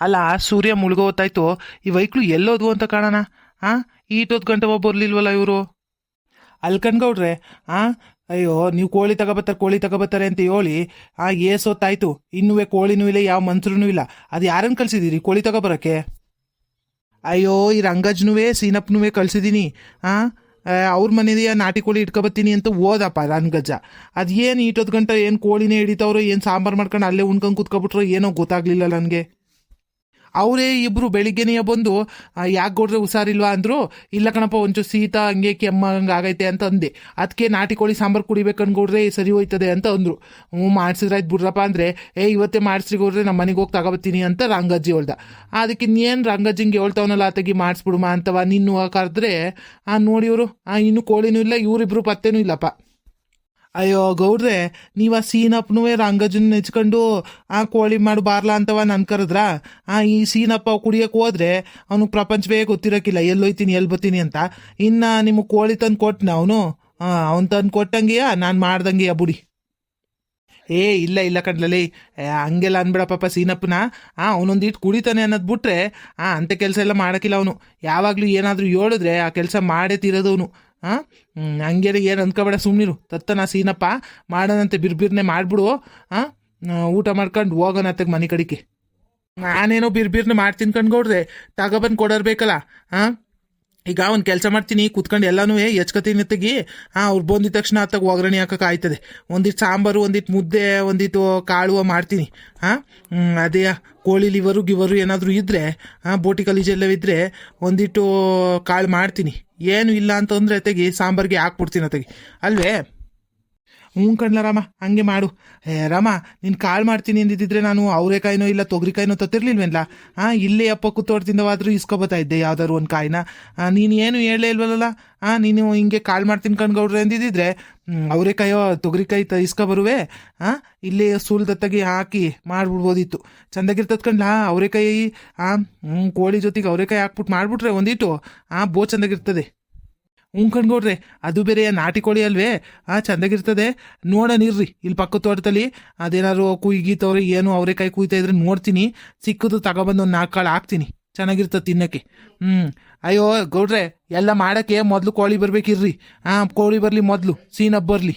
ಅಲ್ಲ, ಸೂರ್ಯ ಮುಳುಗೋತಾಯ್ತು? ಈ ವೈಕ್ಲು ಎಲ್ಲೋದು ಅಂತ ಕಾಣೋಣ. ಆ? ಈಟೊತ್ತು ಗಂಟೆ ಒಬ್ಬ ಬರ್ಲಿಲ್ವಲ್ಲ ಇವರು? ಅಲ್ಕನ್ಗೌಡ್ರೆ, ಆ? ಅಯ್ಯೋ, ನೀವು ಕೋಳಿ ತಗೋಬತ್ತಾರೆ ಕೋಳಿ ತಗೋಬತ್ತಾರೆ ಅಂತ ಹೇಳಿ, ಆ ಏಸೊತ್ತಾಯ್ತು ಇನ್ನೂ ಕೋಳಿನೂ ಇಲ್ಲ, ಯಾವ ಮಂತ್ರನೂ ಇಲ್ಲ. ಅದು ಯಾರನ್ನು ಕಳಿಸಿದ್ದೀರಿ ಕೋಳಿ ತಗೋಬರೋಕ್ಕೆ? ಅಯ್ಯೋ, ಈ ರಂಗಜ್ನುವೇ, ಸೀನಪ್ಪನುವೇ ಕಳ್ಸಿದ್ದೀನಿ ಆ? ಅವ್ರ ಮನೆಯ ನಾಟಿ ಕೋಳಿ ಇಟ್ಕೊಬತ್ತೀನಿ ಅಂತ ಓದಪ್ಪ ರಂಗಜ್ಜ. ಅದು ಏನು ಈಟೊತ್ತು ಗಂಟೆ ಏನು ಕೋಳಿನೇ ಹಿಡಿತಾವ್ರೋ, ಏನು ಸಾಂಬಾರು ಮಾಡ್ಕೊಂಡು ಅಲ್ಲೇ ಉಣ್ಕೊಂಡು ಕೂತ್ಕೊಬಿಟ್ರೋ ಏನೋ ಗೊತ್ತಾಗ್ಲಿಲ್ಲ ನನಗೆ. ಅವರೇ ಇಬ್ರು ಬೆಳಿಗ್ಗೆನೇ ಬಂದು ಯಾಕೆ ಕೊಡ್ರೆ ಹುಷಾರಿಲ್ವಾ? ಅಂದ್ರು, ಇಲ್ಲ ಕಣಪ್ಪ, ಒಂಚೂರು ಶೀತ, ಹಂಗೆ ಕೆಮ್ಮ ಆಗೈತೆ, ಅಂತ ಅಂದೆ. ಅದಕ್ಕೆ ನಾಟಿ ಕೋಳಿ ಸಾಂಬಾರು ಕುಡಿಬೇಕು ಅನ್ಕೊಡ್ರೆ ಸರಿ ಹೋಯ್ತದೆ, ಅಂತ ಅಂದ್ರು. ಹ್ಞೂ ಮಾಡಿಸಿದ್ರಾಯ್ತು ಬಿಡ್ರಪ್ಪ ಅಂದರೆ, ಏ, ಇವತ್ತೇ ಮಾಡಿಸ್ರಿ ಕೊಡ್ರೆ ನಮ್ಮ ಮನೆಗೆ ಹೋಗಿ ತಗೋಬತ್ತೀನಿ, ಅಂತ ರಂಗಜ್ಜಿ ಹೇಳ್ದ. ಅದಕ್ಕೆ ಇನ್ನೇನು ರಂಗಜ್ಜಿಂಗೆ ಹೇಳ್ತಾವನಲ್ಲ, ಆತಗಿ ಮಾಡಿಸ್ಬಿಡುಮ ಅಂತವ, ನಿನ್ನ ಕರೆದ್ರೆ, ಆ, ನೋಡಿ ಇವರು ಇನ್ನು ಕೋಳಿನೂ ಇಲ್ಲ, ಇವರಿಬ್ರು ಪತ್ತೇನೂ ಇಲ್ಲಪ್ಪ. ಅಯ್ಯೋ ಗೌಡ್ರೆ, ನೀವ ಸೀನಪ್ಪನೂ ರಂಗಜನ್ ನೆಚ್ಕೊಂಡು, ಆ ಕೋಳಿ ಮಾಡು ಬಾರ್ಲಾ ಅಂತವ ನನ್ ಕರೆದ್ರ? ಆ ಈ ಸೀನಪ್ಪ ಕುಡಿಯಕ್ಕೆ ಹೋದ್ರೆ ಅವನು ಪ್ರಪಂಚವೇ ಗೊತ್ತಿರಕ್ಕಿಲ್ಲ ಎಲ್ಲೋಯ್ತೀನಿ ಎಲ್ಲಿ ಬರ್ತೀನಿ ಅಂತ. ಇನ್ನ ನಿಮಗೆ ಕೋಳಿ ತಂದು ಕೊಟ್ನ ಅವನು? ಅವ್ನು ತಂದು ಕೊಟ್ಟಂಗೆಯ? ನಾನು ಮಾಡ್ದಂಗೆಯ ಬುಡಿ? ಏ, ಇಲ್ಲ ಇಲ್ಲ ಕಣ್ಲಲ್ಲಿ ಹಂಗೆಲ್ಲ ಅನ್ಬೇಡ ಪಾಪ ಸೀನಪ್ಪನ ಆ, ಅವನೊಂದು ಇಟ್ಟು ಕುಡಿತಾನೆ ಅನ್ನೋದು ಬಿಟ್ರೆ, ಆ ಅಂಥ ಕೆಲಸ ಎಲ್ಲ ಮಾಡೋಕ್ಕಿಲ್ಲ ಅವನು. ಯಾವಾಗಲೂ ಏನಾದರೂ ಹೇಳಿದ್ರೆ ಆ ಕೆಲಸ ಮಾಡೇ ತೀರೋದು ಅವನು ಹಾಂ ಹಂಗೆ ಏನು ಅಂದ್ಕೊಬೇಡ ಸುಮ್ಮನಿರು ತತ್ತನ ಸೀನಪ್ಪ, ಮಾಡೋಣಂತೆ, ಬಿರ್ಬಿರ್ನೆ ಮಾಡಿಬಿಡು. ಹಾಂ ಊಟ ಮಾಡ್ಕೊಂಡು ಹೋಗೋಣ ಅತ್ತಗೆ ಮನೆ ಕಡಿಕೆ ನಾನೇನೋ ಬಿರ್ಬಿರ್ನೆ ಮಾಡ್ತೀನಿ ಕಣ್ಗೌಡ್ರೆ. ತಗೊಬಂದು ಕೊಡೋರ್ಬೇಕಲ್ಲ ಹಾಂ ಈಗ ಒಂದು ಕೆಲಸ ಮಾಡ್ತೀನಿ, ಕುತ್ಕೊಂಡು ಎಲ್ಲನೂ ಹೆಚ್ಕೊತೀನಿ ತೆಗಿ ಹಾಂ ಅವ್ರು ಬಂದಿದ ತಕ್ಷಣ ಅತ್ತಾಗ ಒಗ್ಗರಣೆ ಹಾಕಕ್ಕೆ ಆಯ್ತದೆ. ಒಂದಿಷ್ಟು ಸಾಂಬಾರು ಒಂದಿಟ್ಟು ಮುದ್ದೆ ಒಂದಿಟ್ಟು ಕಾಳುವ ಮಾಡ್ತೀನಿ. ಹಾಂ ಅದೇ, ಕೋಳಿ ಲಿವರು, ಗಿವರು ಏನಾದರೂ ಇದ್ದರೆ ಹಾಂ ಬೋಟಿ ಇದ್ದರೆ ಒಂದಿಟ್ಟು ಕಾಳು ಮಾಡ್ತೀನಿ. ಏನು ಇಲ್ಲ ಅಂತಂದರೆ ತೆಗಿ ಸಾಂಬಾರಿಗೆ ಹಾಕ್ಬಿಡ್ತೀನಿ ತೆಗಿ ಅಲ್ವೇ? ಹ್ಞೂ ಕಣ್ಲ ರಾಮ, ಹಂಗೆ ಮಾಡು. ಏ, ರಾಮ, ನೀನು ಕಾಳು ಮಾಡ್ತೀನಿ ಅಂದಿದ್ದಿದ್ರೆ ನಾನು ಅವರೆಕಾಯಿನೋ ಇಲ್ಲ ತೊಗರಿಕಾಯಿನೋ ತತ್ತಿರ್ಲಿಲ್ವೇನ್ಲ? ಹಾಂ ಇಲ್ಲೇ ಅಪ್ಪ ಕೂತೋಡ್ತಿಂದವಾದರೂ ಇಸ್ಕೊಬತ್ತಾ ಇದ್ದೆ, ಯಾವ್ದಾದ್ರು ಒಂದು ಕಾಯಿನ. ನೀನು ಏನು ಹೇಳೇ ಇಲ್ವಲ್ಲ ಹಾಂ ನೀನು ಹಿಂಗೆ ಕಾಳು ಮಾಡ್ತೀನಿ ಕಣ್ಗೌಡ್ರೆ ಅಂದಿದ್ದಿದ್ರೆ ಅವರೆಕಾಯೋ ತೊಗರಿಕಾಯಿ ತ ಇಸ್ಕೊಬರುವೆ? ಹಾಂ ಇಲ್ಲೇ ಸೂಲ್ ತತ್ತಗಿ ಹಾಕಿ ಮಾಡ್ಬಿಡ್ಬೋದಿತ್ತು. ಚಂದಾಗಿರ್ತದ ಕಣ್ಲ, ಅವರೆಕಾಯಿ ಹಾಂ ಹ್ಞೂ ಕೋಳಿ ಜೊತೆಗೆ ಅವರೆಕಾಯಿ ಹಾಕ್ಬಿಟ್ಟು ಮಾಡಿಬಿಟ್ರೆ ಒಂದಿಟ್ಟು ಹಾಂ ಬೋ ಚಂದಾಗಿರ್ತದೆ. ಹ್ಞೂ ಕಣ್ಗೌಡ್ರೆ ಅದು ಬೇರೆ ನಾಟಿ ಕೋಳಿ ಅಲ್ವೇ? ಆ, ಚಂದಾಗಿರ್ತದೆ. ನೋಡೋಣಿರ್ರಿ ಇಲ್ಲಿ ಪಕ್ಕ ತೋಟದಲ್ಲಿ ಅದೇನಾದ್ರು ಕುಯ್ಗೀತವ್ರೆ ಏನು ಅವರೆಕಾಯಿ ಕುಯ್ತಾ ಇದ್ರೆ ನೋಡ್ತೀನಿ. ಸಿಕ್ಕದು ತಗೊಬಂದು ಒಂದು ನಾಲ್ಕು ಕಾಳು ಹಾಕ್ತೀನಿ. ಚೆನ್ನಾಗಿರ್ತದೆ ತಿನ್ನಕ್ಕೆ. ಹ್ಞೂ ಅಯ್ಯೋ, ಗೌಡ್ರೆ, ಎಲ್ಲ ಮಾಡೋಕ್ಕೆ ಮೊದಲು ಕೋಳಿ ಬರ್ಬೇಕಿರ್ರಿ. ಹಾಂ ಕೋಳಿ ಬರಲಿ ಮೊದಲು. ಸೀನಪ್ ಬರಲಿ.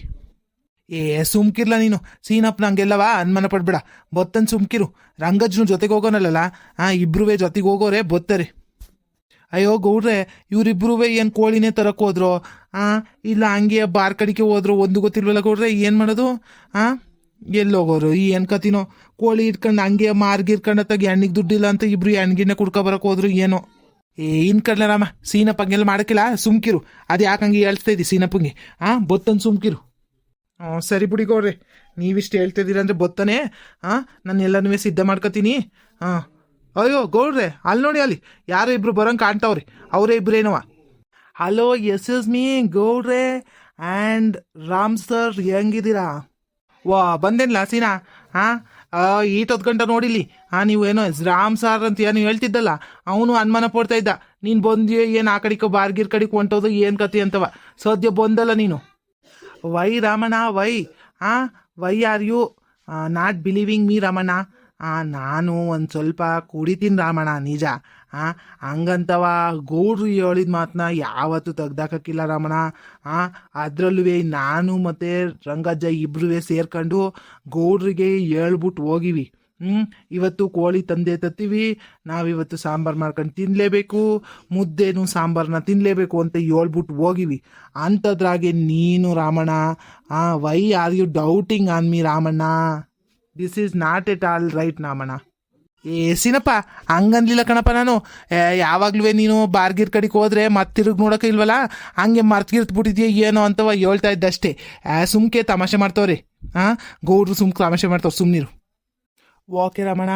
ಏ, ಸುಮ್ಕಿರ್ಲ ನೀನು. ಸೀನಪ್ ನಂಗೆಲ್ಲವಾ? ಅನುಮಾನ ಪಡ್ಬೇಡ. ಬತ್ತನ್ ಸುಮ್ಕಿರು. ರಂಗಜ್ನು ಜೊತೆಗೆ ಹೋಗೋನಲ್ಲ ಹಾಂ ಇಬ್ರುವೆ ಜೊತೆಗೆ ಹೋಗೋರೆ, ಬತ್ತಾರೆ. ಅಯ್ಯೋ ಗೌಡ್ರೆ ಇವರಿಬ್ರು ಏನು ಕೋಳಿನೇ ತರಕ್ ಹೋದ್ರು? ಆ, ಇಲ್ಲ ಹಂಗೆ ಬಾರ್ ಕಡಿಕೆ ಹೋದ್ರು ಒಂದು ಗೊತ್ತಿಲ್ವಲ್ಲ ಗೌಡ್ರೆ, ಏನು ಮಾಡೋದು? ಆ, ಎಲ್ಲಿ ಹೋಗೋರು? ಈ ಏನು ಕತಿನೋ? ಕೋಳಿ ಇಟ್ಕೊಂಡು ಹಂಗೆ ಮಾರ್ಗಿರ್ಕೊಂಡು ತಗಿ ಎಣ್ಣಿಗೆ ದುಡ್ಡಿಲ್ಲ ಅಂತ ಇಬ್ರು ಎಣ್ಗಿನ ಕುಡ್ಕೊ ಬರಕ್ ಹೋದ್ರು ಏನೋ? ಏ, ಇನ್ ರಾಮ, ಸೀನಪ್ಪ ಹಂಗೆಲ್ಲ ಮಾಡಕ್ಕಿಲ್ಲ? ಸುಮ್ಕಿರು. ಅದು ಯಾಕೆ ಹಂಗೆ ಹೇಳ್ತಾ ಇದ್ದಿ ಸೀನಪ್ಪಂಗೆ? ಆ, ಬೊತ್ತನ್ ಸುಮ್ಕಿರು. ಹ್ಞೂ ಸರಿ ಬಿಡಿ ಗೌಡ್ರಿ. ನೀವಿಷ್ಟು ಹೇಳ್ತಿದ್ದೀರ ಅಂದರೆ ಬೊತ್ತನೆ? ಹಾಂ ನಾನು ಎಲ್ಲನೂ ಸಿದ್ಧ ಮಾಡ್ಕೊತೀನಿ. ಹಾಂ ಅಯ್ಯೋ, ಗೌಡ್ರೆ, ಅಲ್ಲಿ ನೋಡಿ ಅಲ್ಲಿ. ಯಾರೋ ಇಬ್ರು ಬರೋಂಗೆ ಕಾಣ್ತಾವ್ರಿ. ಅವರೇ ಏನವ? ಹಲೋ, ಎಸ್ ಎಸ್ ಮೀ, ಗೌಡ್ರೆ ಆ್ಯಂಡ್ ರಾಮ್ ಸರ್, ಹೆಂಗಿದ್ದೀರಾ? ವಾ ಬಂದೇನಿಲ್ಲ ಸೀನಾ? ಹಾಂ ಈಟೊತ್ತು ಗಂಟ ನೋಡಿಲಿ ಹಾಂ ನೀವು ಏನೋ ರಾಮ್ ಸಾರ್ ಅಂತ ಏನು ಹೇಳ್ತಿದ್ದಲ್ಲ. ಅವನು ಅನುಮಾನ ಪಡ್ತಾ ಇದ್ದ. ನೀನು ಬಂದು ಏನು ಆ ಕಡೆಗೆ ಬಾರ್ಗಿರ್ ಕಡೆಗೆ ಹೊಂಟೋದು ಏನು ಕತಿ ಅಂತವ. ಸದ್ಯ ಬಂದಲ್ಲ ನೀನು. Why Ramanna, why. ಹಾಂ why are you? Not believing me Ramana ಆ ನಾನು ಒಂದು ಸ್ವಲ್ಪ ಕುಡಿತೀನಿ ರಾಮಣ್ಣ, ನಿಜ. ಆ, ಹಂಗಂತವ ಗೌಡ್ರು ಹೇಳಿದ ಮಾತನ್ನ ಯಾವತ್ತೂ ತೆಗ್ದಾಕಿಲ್ಲ ರಾಮಣ್ಣ. ಆ ಅದರಲ್ಲೂ ನಾನು ಮತ್ತು ರಂಗಜ್ಜ ಇಬ್ಬರೂ ಸೇರ್ಕೊಂಡು ಗೌಡ್ರಿಗೆ ಹೇಳ್ಬಿಟ್ಟು ಹೋಗಿವಿ. ಹ್ಞೂ ಇವತ್ತು ಕೋಳಿ ತಂದೆ ತತ್ತೀವಿ, ನಾವಿವತ್ತು ಸಾಂಬಾರು ಮಾಡ್ಕೊಂಡು ತಿನ್ನಲೇಬೇಕು ಮುದ್ದೇನು ಸಾಂಬಾರನ್ನ ತಿನ್ನಲೇಬೇಕು ಅಂತ ಹೇಳ್ಬಿಟ್ಟು ಹೋಗಿವಿ. ಅಂಥದ್ರಾಗೆ ನೀನು ರಾಮಣ್ಣ, ಆ, why are you doubting on me Ramanna? This is not at all right ಏ ಏಸಿನಪ್ಪ ಹಂಗನ್ಲಿಲ್ಲ ಕಣಪ್ಪ ನಾನು. ಯಾವಾಗ್ಲೂ ನೀನು ಬಾರ್ಗಿರ್ ಕಡೆಗೆ ಹೋದ್ರೆ ಮತ್ತೆ ತಿರುಗಿ ನೋಡೋಕೆ ಇಲ್ವಲ್ಲ? ಹಂಗೆ ಮರ್ತ್ಗಿರ್ತ್ ಬಿಟ್ಟಿದ್ಯಾ ಏನೋ ಅಂತವ ಹೇಳ್ತಾ ಇದ್ದಷ್ಟೇ. ಸುಮ್ಕೆ ತಮಾಷೆ ಮಾಡ್ತವ್ರಿ. ಹಾಂ ಗೌಡ್ರು ಸುಮ್ಕೆ ತಮಾಷೆ ಮಾಡ್ತಾವ್ರು ಸುಮ್ಮನಿರು ಓಕೆ, ರಮಣ.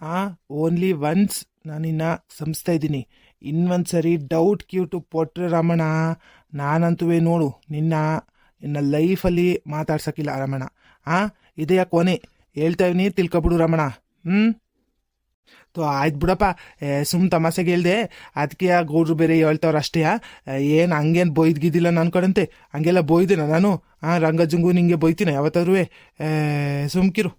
ಹಾಂ ಓನ್ಲಿ ಒನ್ಸ್ ನಾನಿನ್ನ ಸಂಸ್ತಾ ಇದ್ದೀನಿ. ಇನ್ನೊಂದು ಸರಿ ಡೌಟ್ ಕ್ಯೂಟು ಪೊಟ್ರೆ ರಮಣ. ನಾನಂತೂ ನೋಡು, ನಿನ್ನ ನಿನ್ನ ಲೈಫಲ್ಲಿ ಮಾತಾಡ್ಸೋಕ್ಕಿಲ್ಲ, ರಮಣ. ಹಾಂ ಇದೆಯಾ ಕೊನೆ. ಹೇಳ್ತಾ ಇವ್ನಿ ತಿಳ್ಕೊಬಿಡು ರಮಣ. ಹ್ಞೂ ತೋ, ಆಯ್ತು ಬಿಡಪ್ಪ. ಸುಮ್ ತಮಾಸೆಗೆ ಹೇಳ್ದೆ. ಅದಕ್ಕೆ ಆ ಗೌಡ್ರು ಬೇರೆ ಹೇಳ್ತಾವ್ರು ಅಷ್ಟೇ ಏನು, ಹಂಗೇನು ಬೊಯ್ದ್ಗಿದ್ದಿಲ್ಲ ನನ್ನ ಕಡಂತೆ. ಹಂಗೆಲ್ಲ ಬೊಯ್ದಿನ ನಾನು? ಹಾಂ ರಂಗಜುಂಗು ನಿಂಗೆ ಬೊಯ್ತೀನಿ ಯಾವತ್ತಾದ್ರೂ ಸುಮ್ಕಿರು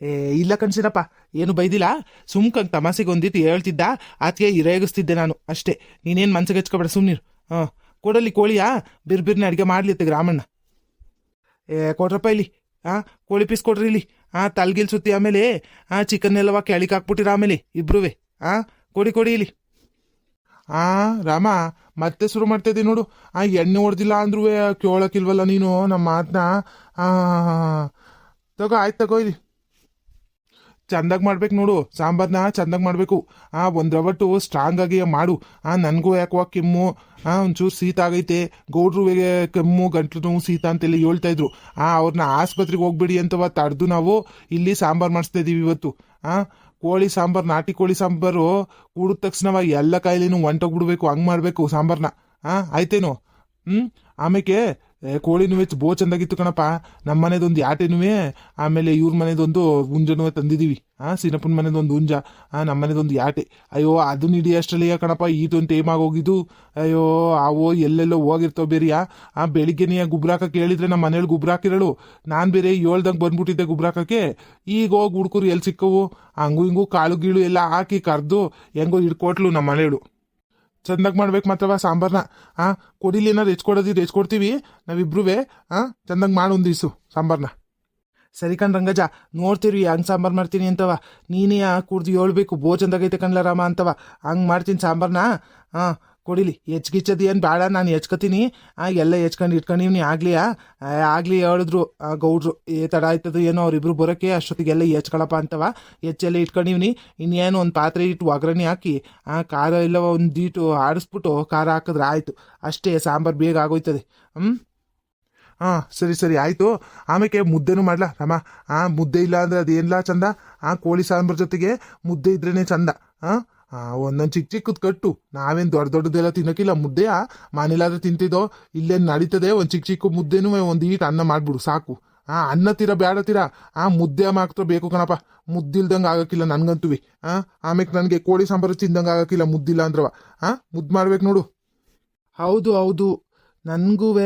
ಏ, ಇಲ್ಲ ಕಣ್ಸಿರಪ್ಪ, ಏನು ಬೈದಿಲ್ಲ. ಸುಮ್ಕಂಗೆ ತಮಾಸೆಗೆ ಒಂದಿತ್ತು ಹೇಳ್ತಿದ್ದ ಅದಕ್ಕೆ ರೇಗಿಸ್ತಿದ್ದೆ ನಾನು, ಅಷ್ಟೇ. ನೀನೇನು ಮನ್ಸಿಗೆ ಹಚ್ಕೊಬೇಡ ಸುಮ್ನೀರು ಹಾಂ ಕೊಡಲಿ, ಕೋಳಿಯಾ? ಬಿರ್ ಬಿರ್ನೆ ಅಡುಗೆ ಮಾಡ್ಲಿತ್ತೆ ಗ್ರಾಮಣ್ಣ. ರಾಮಣ್ಣ ಏ, ಕೊಡ್ರಪ್ಪ ಇಲ್ಲಿ ಹಾಂ ಕೋಳಿ ಪೀಸ್ ಕೊಡ್ರಿ ಇಲ್ಲಿ. ಹಾಂ ತಲ್ಗಿಲ್ ಸುತ್ತಿ ಆಮೇಲೆ ಆ ಚಿಕನ್ ಎಲ್ಲವ ಕೆಳಗೆ ಹಾಕ್ಬಿಟ್ಟಿರ ಆಮೇಲೆ ಇಬ್ರುವೆ. ಆ, ಕೊಡಿ ಕೊಡಿ ಇಲ್ಲಿ. ಆ, ರಾಮ, ಮತ್ತೆ ಶುರು ಮಾಡ್ತಾ ಇದ್ದೀನಿ ನೋಡು. ಆ ಎಣ್ಣೆ ಹೊಡೆದಿಲ್ಲ ಅಂದ್ರೂ ಕೇಳಕ್ಕಿಲ್ವಲ್ಲ ನೀನು ನಮ್ಮ ಮಾತನ್ನ ಆ, ತಗೋ, ಆಯ್ತು ತಗೋ ಇಲ್ಲಿ. ಚಂದಾಗಿ ಮಾಡ್ಬೇಕು ನೋಡು. ಸಾಂಬಾರ್ನ ಚಂದಾಗಿ ಮಾಡಬೇಕು. ಆ ಒಂದು ರವಟ್ಟು ಸ್ಟ್ರಾಂಗ್ ಆಗಿ ಮಾಡು. ಆ ನನಗೂ ಯಾಕೋ ಕೆಮ್ಮು? ಆ ಒಂಚೂರು ಶೀತ ಆಗೈತೆ. ಗೌಡ್ರುವಿಗೆ ಕೆಮ್ಮು, ಗಂಟ್ಲು ನೋವು, ಶೀತ ಅಂತೆಲ್ಲ ಹೇಳ್ತಾ ಇದ್ರು. ಆ ಅವ್ರನ್ನ ಆಸ್ಪತ್ರೆಗೆ ಹೋಗ್ಬೇಡಿ ಅಂತವ ತಡೆದು ನಾವು. ಇಲ್ಲಿ ಸಾಂಬಾರು ಮಾಡಿಸ್ತಾ ಇದೀವಿ ಇವತ್ತು. ಆ ಕೋಳಿ ಸಾಂಬಾರು, ನಾಟಿ ಕೋಳಿ ಸಾಂಬಾರು ಕೂಡಿದ ತಕ್ಷಣವಾಗಿ ಎಲ್ಲ ಕಾಯಿಲೆನೂ ಒಂಟೋಗ್ಬಿಡ್ಬೇಕು. ಹಂಗ್ ಮಾಡಬೇಕು ಸಾಂಬಾರ್ನ. ಆ, ಆಯ್ತೇನು? ಹ್ಮ್? ಆಮೇಲೆ ಕೋಳಿನೂ ಬೋ ಚಂದಾಗಿತ್ತು ಕಣಪ್ಪ. ನಮ್ಮ ಮನೆದೊಂದು ಯಾಟೆನೂ ಆಮೇಲೆ ಇವ್ರ ಮನೆದೊಂದು ಹುಂಜನೂ ತಂದಿದೀವಿ. ಆ, ಸಿನಪ್ಪನ ಮನೇದೊಂದು ಹುಂಜ, ಆ ನಮ್ಮ ಮನೇದೊಂದು ಯಾಟೆ. ಅಯ್ಯೋ, ಅದು ನಿಡಿ ಅಷ್ಟಲ್ಲಿಯ ಕಣಪ್ಪ ಈಟೊಂದು ಟೈಮ್ ಆಗೋಗಿದ್ದು. ಅಯ್ಯೋ ಅವೋ ಎಲ್ಲೆಲ್ಲೋ ಹೋಗಿರ್ತಾವ ಬೇರೆಯಾ ಆ ಬೆಳಿಗ್ಗೆನೇ ಗುಬ್ರ ಹಾಕಕ್ಕೆ ಹೇಳಿದ್ರೆ ನಮ್ಮ ಮನೇಲಿ ಗುಬ್ರ ಹಾಕಿರಳು. ನಾನು ಬೇರೆ ಏಳ್ದಂಗೆ ಬಂದ್ಬಿಟ್ಟಿದ್ದೆ ಗುಬ್ರ ಹಾಕಕ್ಕೆ. ಈಗ ಹೋಗಿ ಹುಡ್ಕರು ಎಲ್ಲಿ ಸಿಕ್ಕವು? ಹಂಗು ಹಿಂಗೂ ಕಾಳು ಗೀಳು ಎಲ್ಲ ಹಾಕಿ ಕರೆದು ಹೆಂಗೋ ಹಿಡ್ಕೊಟ್ಲು ನಮ್ಮ ಮನೇಳು. ಚಂದಾಗಿ ಮಾಡ್ಬೇಕು ಮಾತ್ರವ ಸಾಂಬಾರ್ನ. ಆ, ಕೊಡಿಲಿ ಏನಾದ್ರು ರೆಚ್ ಹೆಚ್ಕೊಡ್ತೀವಿ. ನಾವಿಬ್ರುವೆ ಹಾಂ ಚಂದಾಗಿ ಮಾಡು ಒಂದು ದಿವ್ಸು ಸಾಂಬಾರ್ನ. ಸರಿ ಕಣ್ ರಂಗಜ ನೋಡ್ತೀರಿ ಹಂಗೆ ಸಾಂಬಾರು ಮಾಡ್ತೀನಿ ಅಂತವ ನೀನೇ ಕುಡ್ದು ಹೇಳ್ಬೇಕು. ಬೋ ಚಂದಾಗೈತೆ ಕಣ್ಲ ರಾಮ ಅಂತವ ಹಂಗೆ ಮಾಡ್ತೀನಿ ಸಾಂಬಾರ್ನ. ಹಾಂ ಕೊಡಿಲಿ ಹೆಚ್ಗಿಚ್ಚದು ಏನು ಬೇಡ ನಾನು ಹೆಚ್ಕೊತೀನಿ ಎಲ್ಲ ಹೆಚ್ಕೊಂಡು ಇಟ್ಕೊಂಡಿವ್ನಿ ಆಗ್ಲಿ ಆಗಲಿ ಹೇಳಿದ್ರು ಗೌಡ್ರು ಏ ತಡ ಆಯ್ತದ, ಏನೋ ಅವ್ರಿಬ್ರು ಬರೋಕ್ಕೆ ಅಷ್ಟೊತ್ತಿಗೆಲ್ಲ ಹೆಚ್ಕೊಳಪ್ಪ ಅಂತವ. ಹೆಚ್ಚೆಲ್ಲ ಇಟ್ಕೊಂಡಿವ್ನಿ ಇನ್ನೇನು ಒಂದು ಪಾತ್ರೆ ಇಟ್ಟು ಒಗ್ಗರಣೆ ಹಾಕಿ, ಆ, ಖಾರ ಇಲ್ಲ ಒಂದು ದೀಟು ಆಡಿಸ್ಬಿಟ್ಟು ಖಾರ ಹಾಕಿದ್ರೆ ಆಯಿತು. ಅಷ್ಟೇ ಸಾಂಬಾರು ಬೇಗ ಆಗೋಯ್ತದೆ. ಹ್ಞೂ ಹಾಂ ಸರಿ ಸರಿ, ಆಯಿತು. ಆಮೇಲೆ ಮುದ್ದೆನೂ ಮಾಡ್ಲಾ, ರಮ? ಆ, ಮುದ್ದೆ ಇಲ್ಲ ಅಂದ್ರೆ ಅದೇನಿಲ್ಲ ಚಂದ? ಆ, ಕೋಳಿ ಸಾಂಬಾರ್ ಜೊತೆಗೆ ಮುದ್ದೆ ಇದ್ರೇ ಚಂದ ಹಾಂ ಒಂದೊಂದು ಚಿಕ್ಕ ಚಿಕ್ಕದ್ ಕಟ್ಟು. ನಾವೇನು ದೊಡ್ಡ ದೊಡ್ಡದೆಲ್ಲ ತಿನ್ನೋಕ್ಕಿಲ್ಲ ಮುದ್ದೆಯ ಮನೇಲಾದ್ರೆ ತಿಂತಿದ್ದೋ, ಇಲ್ಲೇನು ನಡೀತದೆ, ಒಂದು ಚಿಕ್ಕ ಚಿಕ್ಕ ಮುದ್ದೆನೂ ಒಂದು ಈಟ್ ಅನ್ನ ಮಾಡ್ಬಿಡು, ಸಾಕು. ಆ, ಅನ್ನ ತೀರ ಬೇಡ ತೀರ. ಆ, ಮುದ್ದೆ ಮಾತ್ರ ಬೇಕು ಕಣಪ್ಪ. ಮುದ್ದಿಲ್ದಂಗೆ ಆಗಕ್ಕಿಲ್ಲ ನನ್ಗಂತೂ ಆ ಆಮೇಲೆ ನನಗೆ ಕೋಳಿ ಸಾಂಬಾರು ತಿಂದಂಗೆ ಆಗೋಕ್ಕಿಲ್ಲ, ಮುದ್ದಿಲ್ಲ ಅಂದ್ರವ. ಆ, ಮುದ್ದು ಮಾಡ್ಬೇಕು ನೋಡು. ಹೌದು ಹೌದು. ನನಗೂ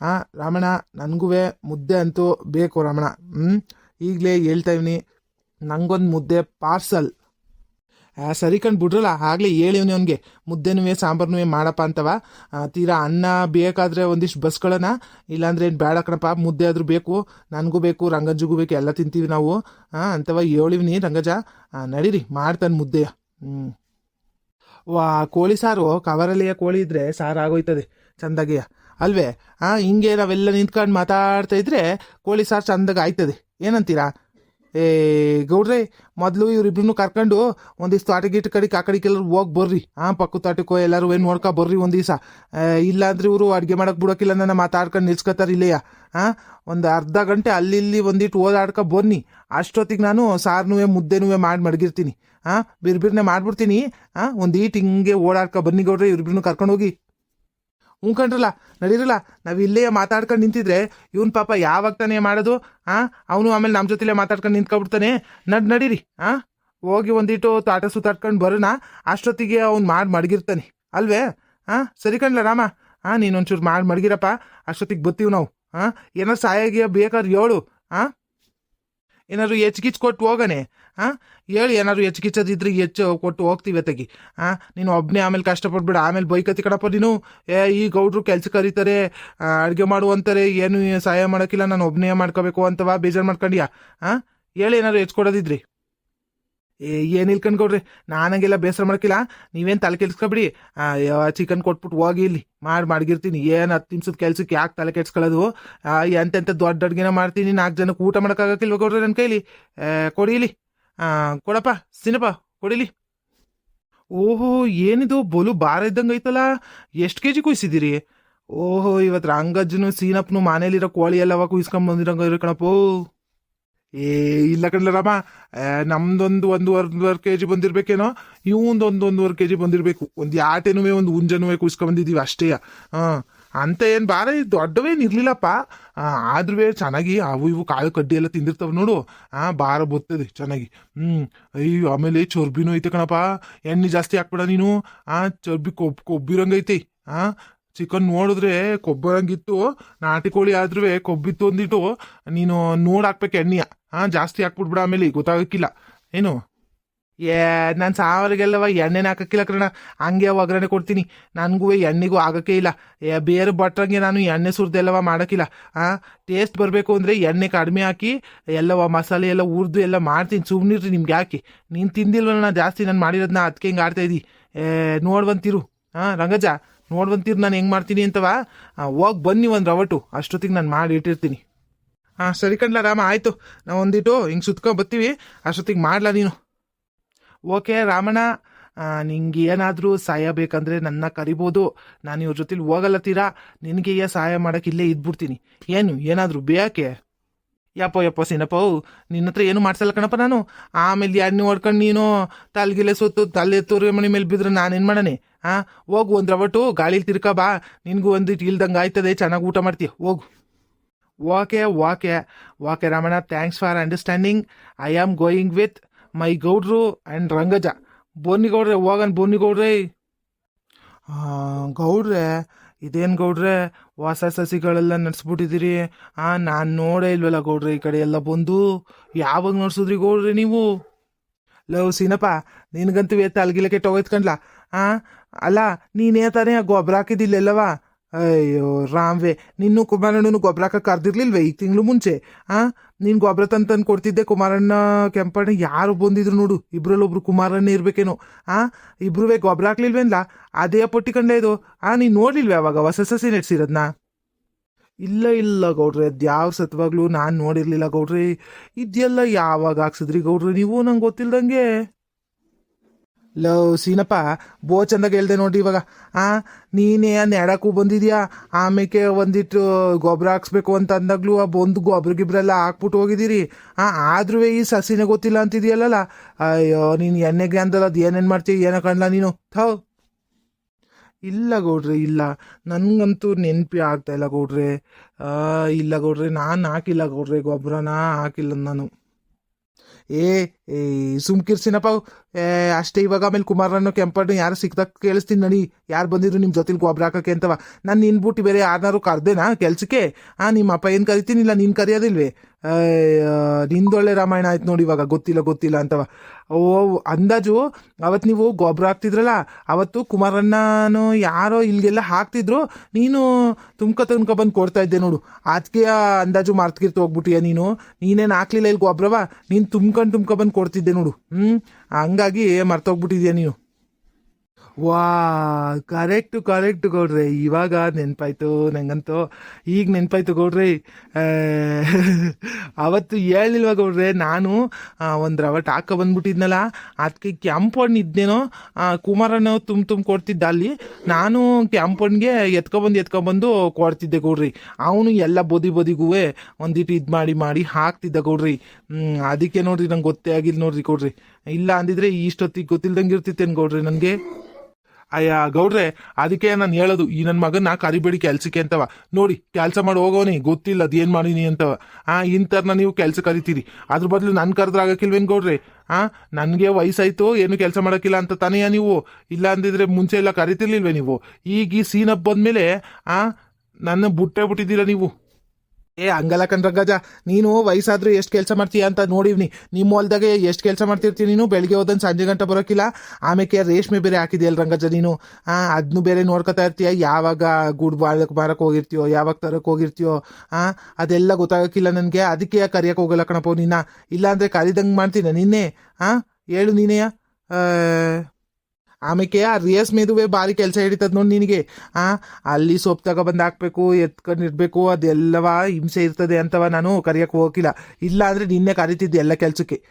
ಆ, ರಮಣ ನನಗೂ ಮುದ್ದೆ ಅಂತೂ ಬೇಕು ರಮಣ. ಹ್ಞೂ ಈಗಲೇ ಹೇಳ್ತಾ ಇವ್ನಿ. ನಂಗೊಂದು ಮುದ್ದೆ, ಪಾರ್ಸಲ್. ಸರಿ ಕಣ್ ಬಿಡ್ರಲ್ಲ ಆಗಲೇ ಹೇಳಿವ್ನಿ ಅವನಿಗೆ. ಮುದ್ದೆನೂ ಸಾಂಬಾರ್ನೂ ಮಾಡಪ್ಪ ಅಂತವ. ಆ, ತೀರಾ ಅನ್ನ ಬೇಕಾದರೆ ಒಂದಿಷ್ಟು ಬಸ್ಗಳನ್ನ ಇಲ್ಲಾಂದ್ರೆ ಏನು ಬೇಡ ಕಣಪ್ಪ ಮುದ್ದೆ ಆದರೂ ಬೇಕು ನನಗೂ ಬೇಕು ರಂಗಜ್ಜಿಗೂ ಬೇಕು ಎಲ್ಲ ತಿಂತೀವಿ ನಾವು. ಹಾಂ ಅಂತವ ಹೇಳಿವ್ನಿ ರಂಗಜ ಆ, ನಡೀರಿ ಮಾಡ್ತಾನೆ ಮುದ್ದೆಯ. ಹ್ಞೂ ವಾ ಕೋಳಿ ಸಾರು ಕವರಲ್ಲಿಯ ಕೋಳಿ ಇದ್ರೆ ಸಾರು ಆಗೋಯ್ತದೆ ಚಂದಾಗಿಯ. ಅಲ್ವೇ? ಹಾಂ ಹಿಂಗೆ ನಾವೆಲ್ಲ ನಿಂತ್ಕೊಂಡು ಮಾತಾಡ್ತಾ ಇದ್ರೆ ಕೋಳಿ ಸಾರು ಚಂದಾಗ ಆಯ್ತದೆ. ಏನಂತೀರಾ? ಏ, ಗೌಡ್ರೆ, ಮೊದಲು ಇವ್ರಿಬ್ರು ಕರ್ಕೊಂಡು ಒಂದಿಷ್ಟು ಆಟ ಗಿಟ್ಟ ಕಡೆಗೆ ಆ ಕಡೆಗೆ ಎಲ್ಲರೂ ಹೋಗಿ ಬರ್ರಿ. ಹಾಂ ಪಕ್ಕ ತಾಟಕ್ಕೋ ಎಲ್ಲರೂ ಏನು ನೋಡ್ಕೊ ಬರ್ರಿ ಒಂದು ದಿವಸ ಇಲ್ಲಾಂದ್ರೆ ಇವರು ಅಡುಗೆ ಮಾಡಕ್ಕೆ ಬಿಡೋಕ್ಕಿಲ್ಲ ನನ್ನ ಮಾತಾಡ್ಕೊಂಡು ನಿಲ್ಸ್ಕೊತಾರೆ ಇಲ್ಲಯ್ಯ ಹಾಂ ಒಂದು ಅರ್ಧ ಗಂಟೆ ಅಲ್ಲಿ ಇಲ್ಲಿ ಒಂದಿಟ್ಟು ಓದಾಡ್ಕೊ ಬನ್ನಿ. ಅಷ್ಟೊತ್ತಿಗೆ ನಾನು ಸಾರ್ನುವೆ ಮುದ್ದೆನೂ ಮಾಡಿ ಮಡಗಿರ್ತೀನಿ. ಹಾಂ ಬಿರ್ಬಿರ್ನೆ ಮಾಡಿಬಿಡ್ತೀನಿ. ಹಾಂ ಒಂದು ಈಟ್ ಹಿಂಗೆ ಓಡಾಡ್ಕೊ ಬನ್ನಿ ಗೌಡ್ರೆ ಇವ್ರಿಬ್ರು ಕರ್ಕೊಂಡು ಹೋಗಿ. ಹ್ಞೂ ಕಣ್ರಲ್ಲ, ನಡೀರಲ್ಲ. ನಾವು ಇಲ್ಲೇ ಮಾತಾಡ್ಕೊಂಡು ನಿಂತಿದ್ರೆ ಇವನ್ ಪಾಪ ಯಾವಾಗ ತಾನೇ ಮಾಡೋದು? ಹಾಂ ಅವನು ಆಮೇಲೆ ನಮ್ಮ ಜೊತೆಲೇ ಮಾತಾಡ್ಕೊಂಡು ನಿಂತ್ಕೊಬಿಡ್ತಾನೆ. ನಡ್, ನಡೀರಿ. ಹಾಂ ಹೋಗಿ ಒಂದಿಟ್ಟು ತಾಟ ಸುತ್ತಾಡ್ಕೊಂಡು ಬರೋಣ. ಅಷ್ಟೊತ್ತಿಗೆ ಅವ್ನು ಮಾಡಿ ಮಡಗಿರ್ತಾನೆ. ಅಲ್ವೇ? ಹಾಂ ಸರಿ ಕಣ್ಲ ರಾಮ. ಹಾಂ ನೀನು ಒಂಚೂರು ಮಾಡಿ ಮಡಗಿರಪ್ಪ. ಅಷ್ಟೊತ್ತಿಗೆ ಬರ್ತೀವಿ ನಾವು. ಹಾಂ ಏನಾರು ಸಹಾಯ ಬೇಕಾದ್ರೆ ಹೇಳು. ಹಾಂ ಏನಾದ್ರು ಹೆಚ್ಚಿಗಿಚ್ಚು ಕೊಟ್ಟು ಹೋಗನೆ ಹಾಂ ಹೇಳಿ ಏನಾದ್ರು ಹೆಚ್ಚಿಗಿಚ್ಚೋದಿದ್ರೆ ಹೆಚ್ಚು ಕೊಟ್ಟು ಹೋಗ್ತೀವಿ ಅತ್ತಗಿ ಹಾಂ ನೀನು ಒಬ್ಬನೇ ಆಮೇಲೆ ಕಷ್ಟಪಡ್ಬಿಡು, ಆಮೇಲೆ ಬೈಕತ್ತಿ ಕಡಪ್ಪ ನೀನು. ಏ, ಈ ಗೌಡ್ರು ಕೆಲ್ಸ ಕರೀತಾರೆ ಅಡುಗೆ ಮಾಡು ಅಂತಾರೆ ಏನು ಸಹಾಯ ಮಾಡೋಕ್ಕಿಲ್ಲ, ನಾನು ಒಬ್ಬನೇ ಮಾಡ್ಕೋಬೇಕು ಅಂತವಾ ಬೇಜಾರು ಮಾಡ್ಕೊಂಡ್ಯಾ ಹಾಂ ಹೇಳಿ ಏನಾದ್ರು ಹೆಚ್ಕೊಡೋದಿದ್ರಿ ಏ ಏನು ಇಲ್ಕಂಡ್ಕೊಡ್ರಿ ನಾನಂಗೆಲ್ಲ ಬೇಸರ ಮಾಡ್ಕಿಲ್ಲ. ನೀವೇನು ತಲೆ ಕೆಲ್ಸ್ಕೊಬಿಡಿ ಚಿಕನ್ ಕೊಟ್ಬಿಟ್ಟು ಹೋಗಿ ಇಲ್ಲಿ. ಮಾಡಿ ಮಡಗಿರ್ತೀನಿ. ಏನು ಹತ್ತು ನಿಮಿಷದ ಕೆಲ್ಸಕ್ಕೆ ಯಾಕೆ ತಲೆ ಕೆಡ್ಸ್ಕೊಳ್ಳೋದು? ಎಂತೆಂಥ ದೊಡ್ಡ ಅಡ್ಗೆನ ಮಾಡ್ತೀನಿ. ನಾಲ್ಕು ಜನಕ್ಕೆ ಊಟ ಮಾಡೋಕ್ಕಾಗಕ್ಕಿಲ್ವ ಕೊಡ್ರಿ ನನ್ನ ಕೈಲಿ? ಆ, ಕೊಡಿ ಇಲ್ಲಿ. ಆ, ಕೊಡಪ್ಪ ಸಿನಪ್ಪ ಕೊಡಿಲಿ ಓಹೋ ಏನಿದು? ಬಲು ಭಾರ ಇದ್ದಂಗೆ ಐತಲ್ಲ. ಎಷ್ಟು ಕೆ ಜಿ ಕುಯ್ಸಿದ್ದೀರಿ? ಓಹೋ ಇವತ್ತು ರಂಗಜ್ಜನು ಸೀನಪ್ಪನು ಮನೇಲಿರೋ ಕೋಳಿ ಎಲ್ಲವ ಕುಯ್ಸ್ಕೊಂಡ್ ಇರೋ ಕಣಪ್ಪೋ. ಏ, ಇಲ್ಲ ಕಣ್ಲ ರಾಮ. ನಮ್ದೊಂದು ಒಂದೂವರೆ ಕೆ ಜಿ ಬಂದಿರ್ಬೇಕೇನೋ? ಇವಂದು ಒಂದು ಒಂದೂವರೆ ಕೆ ಜಿ ಬಂದಿರಬೇಕು. ಒಂದು ಯಾಟೆನೂ ಒಂದು ಹುಂಜನೂ ಬಂದಿದೀವಿ ಅಷ್ಟೇ. ಹಾಂ, ಅಂತ ಏನು ಭಾರ ದೊಡ್ಡವೇನು ಇರಲಿಲ್ಲಪ್ಪ. ಆದ್ರೂ ಚೆನ್ನಾಗಿ ಅವು ಇವು ಕಾಳು ಕಡ್ಡಿ ಎಲ್ಲ ತಿಂದಿರ್ತಾವೆ ನೋಡು. ಆ, ಭಾರ ಬರ್ತದೆ ಚೆನ್ನಾಗಿ. ಹ್ಞೂ ಅಯ್ಯೋ, ಆಮೇಲೆ ಚರ್ಬಿನೂ ಐತೆ ಕಣಪ್ಪ. ಎಣ್ಣೆ ಜಾಸ್ತಿ ಹಾಕ್ಬೇಡ ನೀನು. ಆ, ಚರ್ಬಿ ಕೊಬ್, ಕೊಬ್ಬಿರಂಗೈತೆ. ಆ, ಚಿಕನ್ ನೋಡಿದ್ರೆ ಕೊಬ್ಬರಂಗಿತ್ತು, ನಾಟಿ ಕೋಳಿ ಆದ್ರೂ ಕೊಬ್ಬಿತ್ತು ಅಂದಿಟ್ಟು ನೀನು ನೋಡಿ ಹಾಕ್ಬೇಕು ಎಣ್ಣೆಯ. ಹಾಂ, ಜಾಸ್ತಿ ಹಾಕ್ಬಿಟ್ಬಿಡ ಆಮೇಲೆ ಗೊತ್ತಾಗಕ್ಕಿಲ್ಲ. ಏನು? ಏ, ನಾನು ಸಾವರಿಗೆಲ್ಲವ ಎಣ್ಣೆನ ಹಾಕಕ್ಕಿಲ್ಲ ಕಣ ಹಂಗೆ ಒಗ್ಗರಣೆ ಕೊಡ್ತೀನಿ. ನನಗೂ ಎಣ್ಣೆಗೂ ಆಗೋಕ್ಕೆ ಇಲ್ಲ. ಏ, ಬೇರೆ ಬಟ್ರಂಗೆ ನಾನು ಎಣ್ಣೆ ಸುರಿದೆಲ್ಲವ ಮಾಡೋಕ್ಕಿಲ್ಲ. ಹಾಂ ಟೇಸ್ಟ್ ಬರಬೇಕು ಅಂದರೆ ಎಣ್ಣೆ ಕಡಿಮೆ ಹಾಕಿ, ಎಲ್ಲವ ಮಸಾಲೆ ಎಲ್ಲ ಹುರಿದು ಎಲ್ಲ ಮಾಡ್ತೀನಿ. ಸುಮ್ಮನಿರ್ರಿ ನಿಮ್ಗೆ ಹಾಕಿ ನೀನು ತಿಂದಿಲ್ವಲ್ಲ, ನಾನು ಜಾಸ್ತಿ ನಾನು ಮಾಡಿರೋದನ್ನ ಅದಕ್ಕೆ ಹಿಂಗೆ ಆಡ್ತಾ ಇದ್ದಿ. ಏ, ನೋಡ್ವಂತಿರು. ಹಾಂ ರಂಗಜ್ಜ, ನೋಡ್ವಂತಿರು, ನಾನು ಹೆಂಗೆ ಮಾಡ್ತೀನಿ ಅಂತವ? ಹೋಗಿ ಬನ್ನಿ ಒಂದು ರವಟು. ಅಷ್ಟೊತ್ತಿಗೆ ನಾನು ಮಾಡಿ ಇಟ್ಟಿರ್ತೀನಿ. ಹಾಂ, ಸರಿ ಕಣ್ಲ, ರಾಮ, ಆಯಿತು. ನಾವು ಒಂದಿಟ್ಟು ಹಿಂಗೆ ಸುತ್ಕೊಂಡು ಬರ್ತೀವಿ. ಅಷ್ಟೊತ್ತಿಗೆ ಮಾಡ್ಲಾ ನೀನು? ಓಕೆ, ರಾಮಣ್ಣ. ನಿಂಗೆ ಏನಾದರೂ ಸಹಾಯ ಬೇಕಂದರೆ ನನ್ನ ಕರಿಬೋದು. ನಾನು ಇವ್ರ ಜೊತೆಲಿ ಹೋಗಲ್ಲ ತೀರಾ ನಿನಗೆ ಸಹಾಯ ಮಾಡೋಕೆ ಇಲ್ಲೇ ಇದ್ಬಿಡ್ತೀನಿ. ಏನು, ಏನಾದರೂ ಬೇಕೆ ಯಪ್ಪ ಯಪ್ಪ, ಸೀನಪ್ಪ ನಿನ್ನ ಹತ್ರ ಏನು ಮಾಡ್ಸಲ್ಲ ಕಣಪ್ಪ ನಾನು? ಆಮೇಲೆ ಎಣ್ಣೆ ಹೊಡ್ಕೊಂಡು ನೀನು? ತಲೆಗಿಲೆ ಸುತ್ತು ತಲೆ ತೋರಿ ಮನೆ ಮೇಲೆ ಬಿದ್ರೆ ನಾನೇನು ಮಾಡೋಣ? ಹಾಂ ಹೋಗು ಒಂದು ರವಟು, ಗಾಳಿಲಿ ತಿರ್ಕ ಬಾ. ನಿನಗೂ ಒಂದಿಟ್ಟು ಇಲ್ದಂಗೆ ಆಯ್ತದೆ, ಚೆನ್ನಾಗಿ ಊಟ ಮಾಡ್ತೀಯ. ಹೋಗು. Okay okay okay Ramana thanks for understanding I am going with my ಗೌಡ್ರು ಆ್ಯಂಡ್ ರಂಗಜ ಬೋನಿ ಗೌಡ್ರೆ ಹೋಗನ್ ಬೋನಿ ಗೌಡ್ರೆ ಇದೇನು ಗೌಡ್ರೆ ಹೊಸ ಸಸಿಗಳೆಲ್ಲ ನಡೆಸ್ಬಿಟ್ಟಿದ್ದೀರಿ. ಹಾಂ ನಾನು ನೋಡೇ ಇಲ್ವಲ್ಲ ಗೌಡ್ರೆ ಈ ಕಡೆ ಎಲ್ಲ ಬಂದು. ಯಾವಾಗ ನಡ್ಸಿದ್ರಿ ಗೌಡ್ರೆ ನೀವು? ಲವ್ ಸೀನಪ್ಪ, ನಿನಗಂತೂ ಎತ್ತ ಅಲ್ಗಿಲಕ್ಕೆ ಕೆಟ್ಟ ಹಾಂ ಅಲ್ಲ, ನೀನೇ ತಾನೇ ಗೊಬ್ಬರ ಹಾಕಿದಿಲ್ಲೆಲ್ಲವ ಅಯ್ಯೋ, ರಾಮ್ವೆ, ನಿನ್ನೂ ಕುಮಾರಣ್ಣನು ಗೊಬ್ಬರ ಹಾಕಕ್ಕೆ ಈಗ ತಿಂಗಳು ಮುಂಚೆ? ಆ? ನೀನು ಗೊಬ್ಬರ ತಂದು ತಂದು ಕೊಡ್ತಿದ್ದೆ ಕುಮಾರಣ್ಣ ಕೆಂಪಣ್ಣ, ಯಾರು ಬಂದಿದ್ರು ನೋಡು, ಇಬ್ರಲ್ಲೊಬ್ರು ಕುಮಾರಣ್ಣ ಇರ್ಬೇಕೇನೋ. ಆ? ಇಬ್ರುವೆ ಗೊಬ್ಬರ ಹಾಕ್ಲಿಲ್ವೇನ್ಲ? ಅದೇ ಪಟ್ಟಿ ಕಂಡ್ಲೆ ಆ, ನೀನು ನೋಡ್ಲಿಲ್ವೇ ಅವಾಗ ಹೊಸ ಸಸಿ ನೆಡ್ಸಿರೋದನ್ನ ಇಲ್ಲ ಇಲ್ಲ ಗೌಡ್ರೆ ಅದ್ಯಾವ ಸತ್ವಾಗ್ಲೂ ನಾನು ನೋಡಿರ್ಲಿಲ್ಲ ಗೌಡ್ರಿ. ಇದೆಲ್ಲ ಯಾವಾಗ ಹಾಕ್ಸಿದ್ರಿ ಗೌಡ್ರಿ? ನೀವು ನಂಗೆ ಗೊತ್ತಿಲ್ದಂಗೆ. ಲವ್ ಸೀನಪ್ಪ, ಬೋ ಚಂದಾಗ ಹೇಳ್ದೆ ನೋಡಿ ಇವಾಗ. ಆ, ನೀನೇ ನೆಡಕ್ಕೂ ಬಂದಿದ್ಯಾ? ಆಮೇಕೆ ಒಂದಿಟ್ಟು ಗೊಬ್ಬರ ಹಾಕ್ಸ್ಬೇಕು ಅಂತ ಅಂದಾಗ್ಲೂ ಆ ಬಂದು ಗೊಬ್ಬರ ಗಿಬ್ರೆಲ್ಲ ಹಾಕ್ಬಿಟ್ಟು ಹೋಗಿದ್ದೀರಿ. ಆ, ಆದ್ರೂ ಈ ಸಸಿನೇ ಗೊತ್ತಿಲ್ಲ ಅಂತಿದ್ಯಲ್ಲ ಅಯ್ಯೋ, ನೀನು ಎಣ್ಣೆಗೆ ಅಂದಲ್ಲ ಅದು ಏನೇನು ಮಾಡ್ತೀಯ, ಏನೋ ಕಣ್ಲ ನೀನು? ಥೌ. ಇಲ್ಲ ಗೌಡ್ರೆ, ಇಲ್ಲ. ನನಗಂತೂ ನೆನಪಿ ಆಗ್ತಾ ಇಲ್ಲ ಗೌಡ್ರೆ. ಇಲ್ಲ ಗೌಡ್ರೆ, ನಾನು ಹಾಕಿಲ್ಲ ಗೌಡ್ರೆ ಗೊಬ್ಬರನ ಹಾಕಿಲ್ಲ ನಾನು. ಏ ಸುಮ್ಕಿರ್ಸಿನಪ್ಪ ಅಷ್ಟೇ ಇವಾಗ ಆಮೇಲೆ ಕುಮಾರಣ್ಣ ಕೆಂಪಣ್ಣು ಯಾರು ಸಿಕ್ದಾಗ ಕೇಳಿಸ್ತೀನಿ ನಡಿ. ಯಾರು ಬಂದಿದ್ರು ನಿಮ್ಮ ಜೊತೆಲಿ ಗೊಬ್ಬರ ಹಾಕಕ್ಕೆ ಅಂತವ. ನಾನು ನಿನ್ಬಿಟ್ಟು ಬೇರೆ ಯಾರನ್ನಾರು ಕರ್ದೇನಾ ಕೆಲ್ಸಕ್ಕೆ? ಹಾಂ ನಿಮ್ಮ ಅಪ್ಪ ಏನು ಕರಿತೀನಿಲ್ಲ, ನೀನು ಕರೆಯೋದಿಲ್ವೇ? ನಿಂದೊಳ್ಳೆ ರಾಮಾಯಣ ಆಯ್ತು ನೋಡಿ ಇವಾಗ, ಗೊತ್ತಿಲ್ಲ ಗೊತ್ತಿಲ್ಲ ಅಂತವ ಓ, ಅಂದಾಜು ಅವತ್ತು ನೀವು ಗೊಬ್ಬರ ಹಾಕ್ತಿದ್ರಲ್ಲ, ಅವತ್ತು ಕುಮಾರಣ್ಣನು ಯಾರೋ ಇಲ್ಲಿಗೆಲ್ಲ ಹಾಕ್ತಿದ್ರು, ನೀನು ತುಮ್ಕ ತುಮ್ಕ ಬಂದು ಕೊಡ್ತಾ ಇದ್ದೆ ನೋಡು. ಅದಕ್ಕೆ ಅಂದಾಜು ಮಾರ್ತ್ಗಿರ್ತು ಹೋಗ್ಬಿಟ್ಟಿಯ ನೀನು. ನೀನೇನು ಹಾಕ್ಲಿಲ್ಲ ಇಲ್ಲಿ ಗೊಬ್ಬರವ ನೀನು ತುಂಬ್ಕೊಂಡು ತುಂಬ್ಕ ಬಂದು ಕೊಡ್ತಿದ್ದೆ ನೋಡು. ಹ್ಞೂ ಹಂಗಾಗಿ ಮರ್ತೋಗ್ಬಿಟ್ಟಿದ್ಯಾ ನೀನು. ವಾ ಕರೆಕ್ಟು ಕರೆಕ್ಟು ಗೌಡ್ರೆ. ಇವಾಗ ನೆನಪಾಯ್ತು ನನಗಂತೂ ಈಗ ನೆನಪಾಯ್ತು ಗೌಡ್ರಿ. ಅವತ್ತು ಹೇಳಿಲ್ವ ಗೌಡ್ರೆ ನಾನು ಒಂದು ರವಟ್ ಹಾಕ ಬಂದ್ಬಿಟ್ಟಿದ್ನಲ್ಲ ಅದಕ್ಕೆ ಹಣ್ಣು ಇದ್ನೇನೋ ಆ, ಕುಮಾರಣ್ಣ ತುಂಬ ತುಂಬ ಕೊಡ್ತಿದ್ದ ಅಲ್ಲಿ ನಾನು ಹಣ್ಣಿಗೆ ಎತ್ಕೊಬಂದು ಎತ್ಕೊಬಂದು ಕೊಡ್ತಿದ್ದೆ ಗೌಡ್ರಿ. ಅವನು ಎಲ್ಲ ಬದಿ ಬದಿಗೂ ಒಂದಿಟ್ಟು ಇದು ಮಾಡಿ ಮಾಡಿ ಹಾಕ್ತಿದ್ದ ಗೌಡ್ರಿ. ಅದಕ್ಕೆ ನೋಡ್ರಿ ನಂಗೆ ಗೊತ್ತೇ ಆಗಿಲ್ಲ ನೋಡ್ರಿ ಕೊಡ್ರಿ ಇಲ್ಲ ಅಂದಿದ್ರೆ ಇಷ್ಟೊತ್ತಿಗೆ ಗೊತ್ತಿಲ್ದಂಗೆ ಇರ್ತಿತ್ತೇನು ಗೌಡ್ರಿ ನನಗೆ ಅಯ್ಯ, ಗೌಡ್ರೆ, ಅದಕ್ಕೆ ನಾನು ಹೇಳೋದು, ಈ ನನ್ನ ಮಗನ ಕರಿಬೇಡಿ ಕೆಲ್ಸಕ್ಕೆ ಅಂತವ. ನೋಡಿ, ಕೆಲಸ ಮಾಡಿ ಹೋಗೋನಿ ಗೊತ್ತಿಲ್ಲ ಅದು ಏನು ಮಾಡೀನಿ ಅಂತವ. ಆ, ಇಂಥರ್ನ ನೀವು ಕೆಲಸ ಕರಿತೀರಿ. ಅದ್ರ ಬದಲು ನನ್ನ ಕರೆದ್ರೆ ಆಗಕ್ಕಿಲ್ವೇನು ಗೌಡ್ರೆ? ಆ, ನನಗೆ ವಯಸ್ಸಾಯ್ತು, ಏನು ಕೆಲಸ ಮಾಡೋಕ್ಕಿಲ್ಲ ಅಂತ ತಾನೆಯ ನೀವು? ಇಲ್ಲ ಅಂದಿದ್ರೆ ಮುಂಚೆ ಎಲ್ಲ ಕರಿತಿರ್ಲಿಲ್ವೇ ನೀವು? ಈಗ ಈ ಸೀನ್ ಹಬ್ಬ ಬಂದ್ಮೇಲೆ, ಆ, ನನ್ನ ಬುಟ್ಟೆ ಬಿಟ್ಟಿದ್ದೀರಾ ನೀವು? ಏ ಹಂಗಲ್ಲ ಕಣ್ರಂಗಜ ನೀನು ವಯಸ್ಸಾದ್ರೂ ಎಷ್ಟು ಕೆಲಸ ಮಾಡ್ತೀಯ ಅಂತ ನೋಡಿವ್ನಿ. ನಿಮ್ಮ ಹೊಲ್ದಾಗೆ ಎಷ್ಟು ಕೆಲಸ ಮಾಡ್ತಿರ್ತೀನಿ ನೀನು? ಬೆಳಗ್ಗೆ ಹೋದನ್ ಸಂಜೆ ಗಂಟೆ ಬರೋಕ್ಕಿಲ್ಲ ಆಮೇಲೆ ರೇಷ್ಮೆ ಬೇರೆ ಹಾಕಿದೆಯಲ್ಲ ರಂಗಜ ನೀನು? ಅದನ್ನು ಬೇರೆ ನೋಡ್ಕೊತಾ ಇರ್ತೀಯ? ಯಾವಾಗ ಗುಡ್ ಬಾಳಕ್ಕೆ ಮಾರಕ್ಕೆ ಹೋಗಿರ್ತೀಯೋ? ಯಾವಾಗ ತರಕ್ಕೆ ಹೋಗಿರ್ತೀಯೋ? ಆ, ಅದೆಲ್ಲ ಗೊತ್ತಾಗಕ್ಕಿಲ್ಲ ನನಗೆ. ಅದಕ್ಕೆ ಕರಿಯಕ್ಕೆ ಹೋಗಲ್ಲ ಕಣಪ್ಪ ನಿನ್ನ ಇಲ್ಲಾಂದರೆ ಕರಿದಂಗೆ ಮಾಡ್ತೀನಿ ನಿನ್ನೆ? ಆ, ಹೇಳು ನೀನೇ ಆಮೇಲೆ ಆ ರೇಷ್ಮೆದುವೆ ಭಾರಿ ಕೆಲಸ ಹಿಡಿತದ ನೋಡಿ ನಿನಗೆ. ಆ, ಅಲ್ಲಿ ಸೊಪ್ಪು ತಗೊಬಂದು ಹಾಕ್ಬೇಕು, ಎತ್ಕೊಂಡು ಇರ್ಬೇಕು, ಅದೆಲ್ಲವ ಹಿಂಸೆ ಇರ್ತದೆ ಅಂತವ ನಾನು ಕರಿಯಕ್ಕೆ ಹೋಗಿಲ್ಲ ಇಲ್ಲ ಅಂದರೆ ನಿನ್ನೆ ಕರಿತಿದ್ದೆ ಎಲ್ಲ ಕೆಲಸಕ್ಕೆ.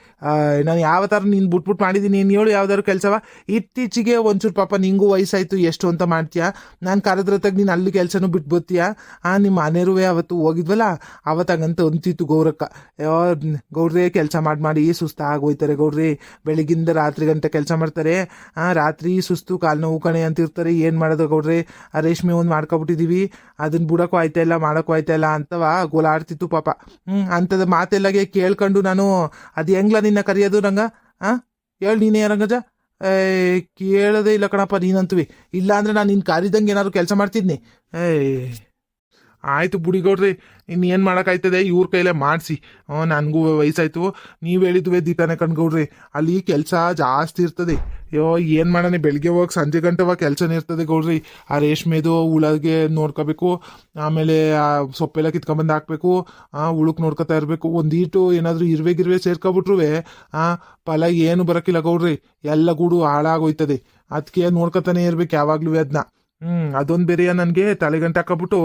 ನಾನು ಯಾವ ಥರ ನೀನು ಬಿಟ್ಬಿಟ್ಟು ಮಾಡಿದ್ದೀನಿ ನೀನು ಹೇಳು ಯಾವ್ದಾದ್ರು ಕೆಲಸವ. ಇತ್ತೀಚೆಗೆ ಒಂಚೂರು ಪಾಪ ನಿಂಗೂ ವಯಸ್ಸಾಯ್ತು, ಎಷ್ಟು ಅಂತ ಮಾಡ್ತೀಯಾ? ನಾನು ಕರೆದ್ರತ್ತಾಗ ನೀನು ಅಲ್ಲಿ ಕೆಲಸನೂ ಬಿಟ್ಟು ಆ ನಿಮ್ಮ ಮನೆಯರುವೆ ಅವತ್ತು ಹೋಗಿದ್ವಲ್ಲ ಅವತ್ತಾಗಂತ ಅಂತಿತ್ತು ಗೌರಕ್ಕ. ಗೌಡ್ರೆ ಕೆಲಸ ಮಾಡಿ ಮಾಡಿ, ಸುಸ್ತಾಗಿ ಹೋಯ್ತಾರೆ ಗೌಡ್ರಿ. ಬೆಳಗಿಂದ ರಾತ್ರಿ ಗಂಟೆ ಕೆಲಸ ಮಾಡ್ತಾರೆ. ಆ ರಾತ್ರಿ ಸುಸ್ತು ಕಾಲು ನೋವು ಕಣೆ ಅಂತಿರ್ತಾರೆ. ಏನು ಮಾಡೋದು ಗೌಡ್ರೆ? ಆ ರೇಷ್ಮೆ ಒಂದು ಮಾಡ್ಕೊಬಿಟ್ಟಿದ್ದೀವಿ ಅದನ್ನ ಬಿಡೋಕ್ಕೂ ಆಯ್ತಾ ಇಲ್ಲ, ಮಾಡೋಕ್ಕೂ ಆಯ್ತಾ ಇಲ್ಲ ಅಂತವ ಗೋಲಾಡ್ತಿತ್ತು ಪಾಪ. ಹ್ಞೂ ಅಂಥದ್ದು ಮಾತೆಲ್ಲಗೆ ಕೇಳ್ಕೊಂಡು ನಾನು, ಅದು ಹೆಂಗ್ಲ ನಿನ್ನ ಕರೆಯೋದು ರಂಗ? ಹಾಂ ಹೇಳಿ ನೀನೇ ರಂಗಜ. ಏ, ಕೇಳೋದೇ ಇಲ್ಲ ಕಣಪ್ಪ ನೀನಂತುವಿ. ಇಲ್ಲ ಅಂದ್ರೆ ನಾನು ನಿನ್ನ ಕರಿದಂಗೆ ಏನಾದ್ರು ಕೆಲಸ ಮಾಡ್ತಿದ್ನಿ. ಏಯ್ ಆಯ್ತು ಬುಡಿಗೌಡ್ರಿ ಇನ್ನೇನು ಮಾಡೋಕ್ಕಾಯ್ತದೆ? ಇವ್ರ ಕೈಲೇ ಮಾಡಿಸಿ. ನನಗೂ ವಯಸ್ಸಾಯ್ತು. ನೀವು ಹೇಳಿದ್ವಿ ದೀಪಾನೆ ಕಣ್ಗೌಡ್ರಿ ಅಲ್ಲಿ ಕೆಲಸ ಜಾಸ್ತಿ ಇರ್ತದೆ. ಅಯ್ಯೋ, ಏನು ಮಾಡೋಣ ಬೆಳಿಗ್ಗೆ ಹೋಗಿ ಸಂಜೆ ಗಂಟೆವ ಕೆಲಸನೇ ಇರ್ತದೆ ಗೌಡ್ರಿ. ಆ ರೇಷ್ಮೆದು ಹುಳಗೆ ನೋಡ್ಕೋಬೇಕು, ಆಮೇಲೆ ಆ ಸೊಪ್ಪೆಲ್ಲ ಕಿತ್ಕೊಂಬಂದು ಹಾಕ್ಬೇಕು, ಆ ಉಳುಕ್ ನೋಡ್ಕೊತಾ ಇರಬೇಕು. ಒಂದೀಟು ಏನಾದರೂ ಇರುವೆ ಗಿರ್ವೆ ಸೇರ್ಕೊಬಿಟ್ರುವೆ, ಆ ಫಲ ಏನು ಬರೋಕ್ಕಿಲ್ಲ ಗೌಡ್ರಿ. ಎಲ್ಲ ಗೂಡು ಹಾಳಾಗೋಯ್ತದೆ ಅದಕ್ಕೆ ನೋಡ್ಕೊತಾನೆ ಇರ್ಬೇಕು ಯಾವಾಗ್ಲೂ ಅದನ್ನ. ಹ್ಮ್, ಅದೊಂದು ಬೇರೆಯ ನನಗೆ ತಲೆಗಂಟೆ ಹಾಕೊಬಿಟ್ಟು,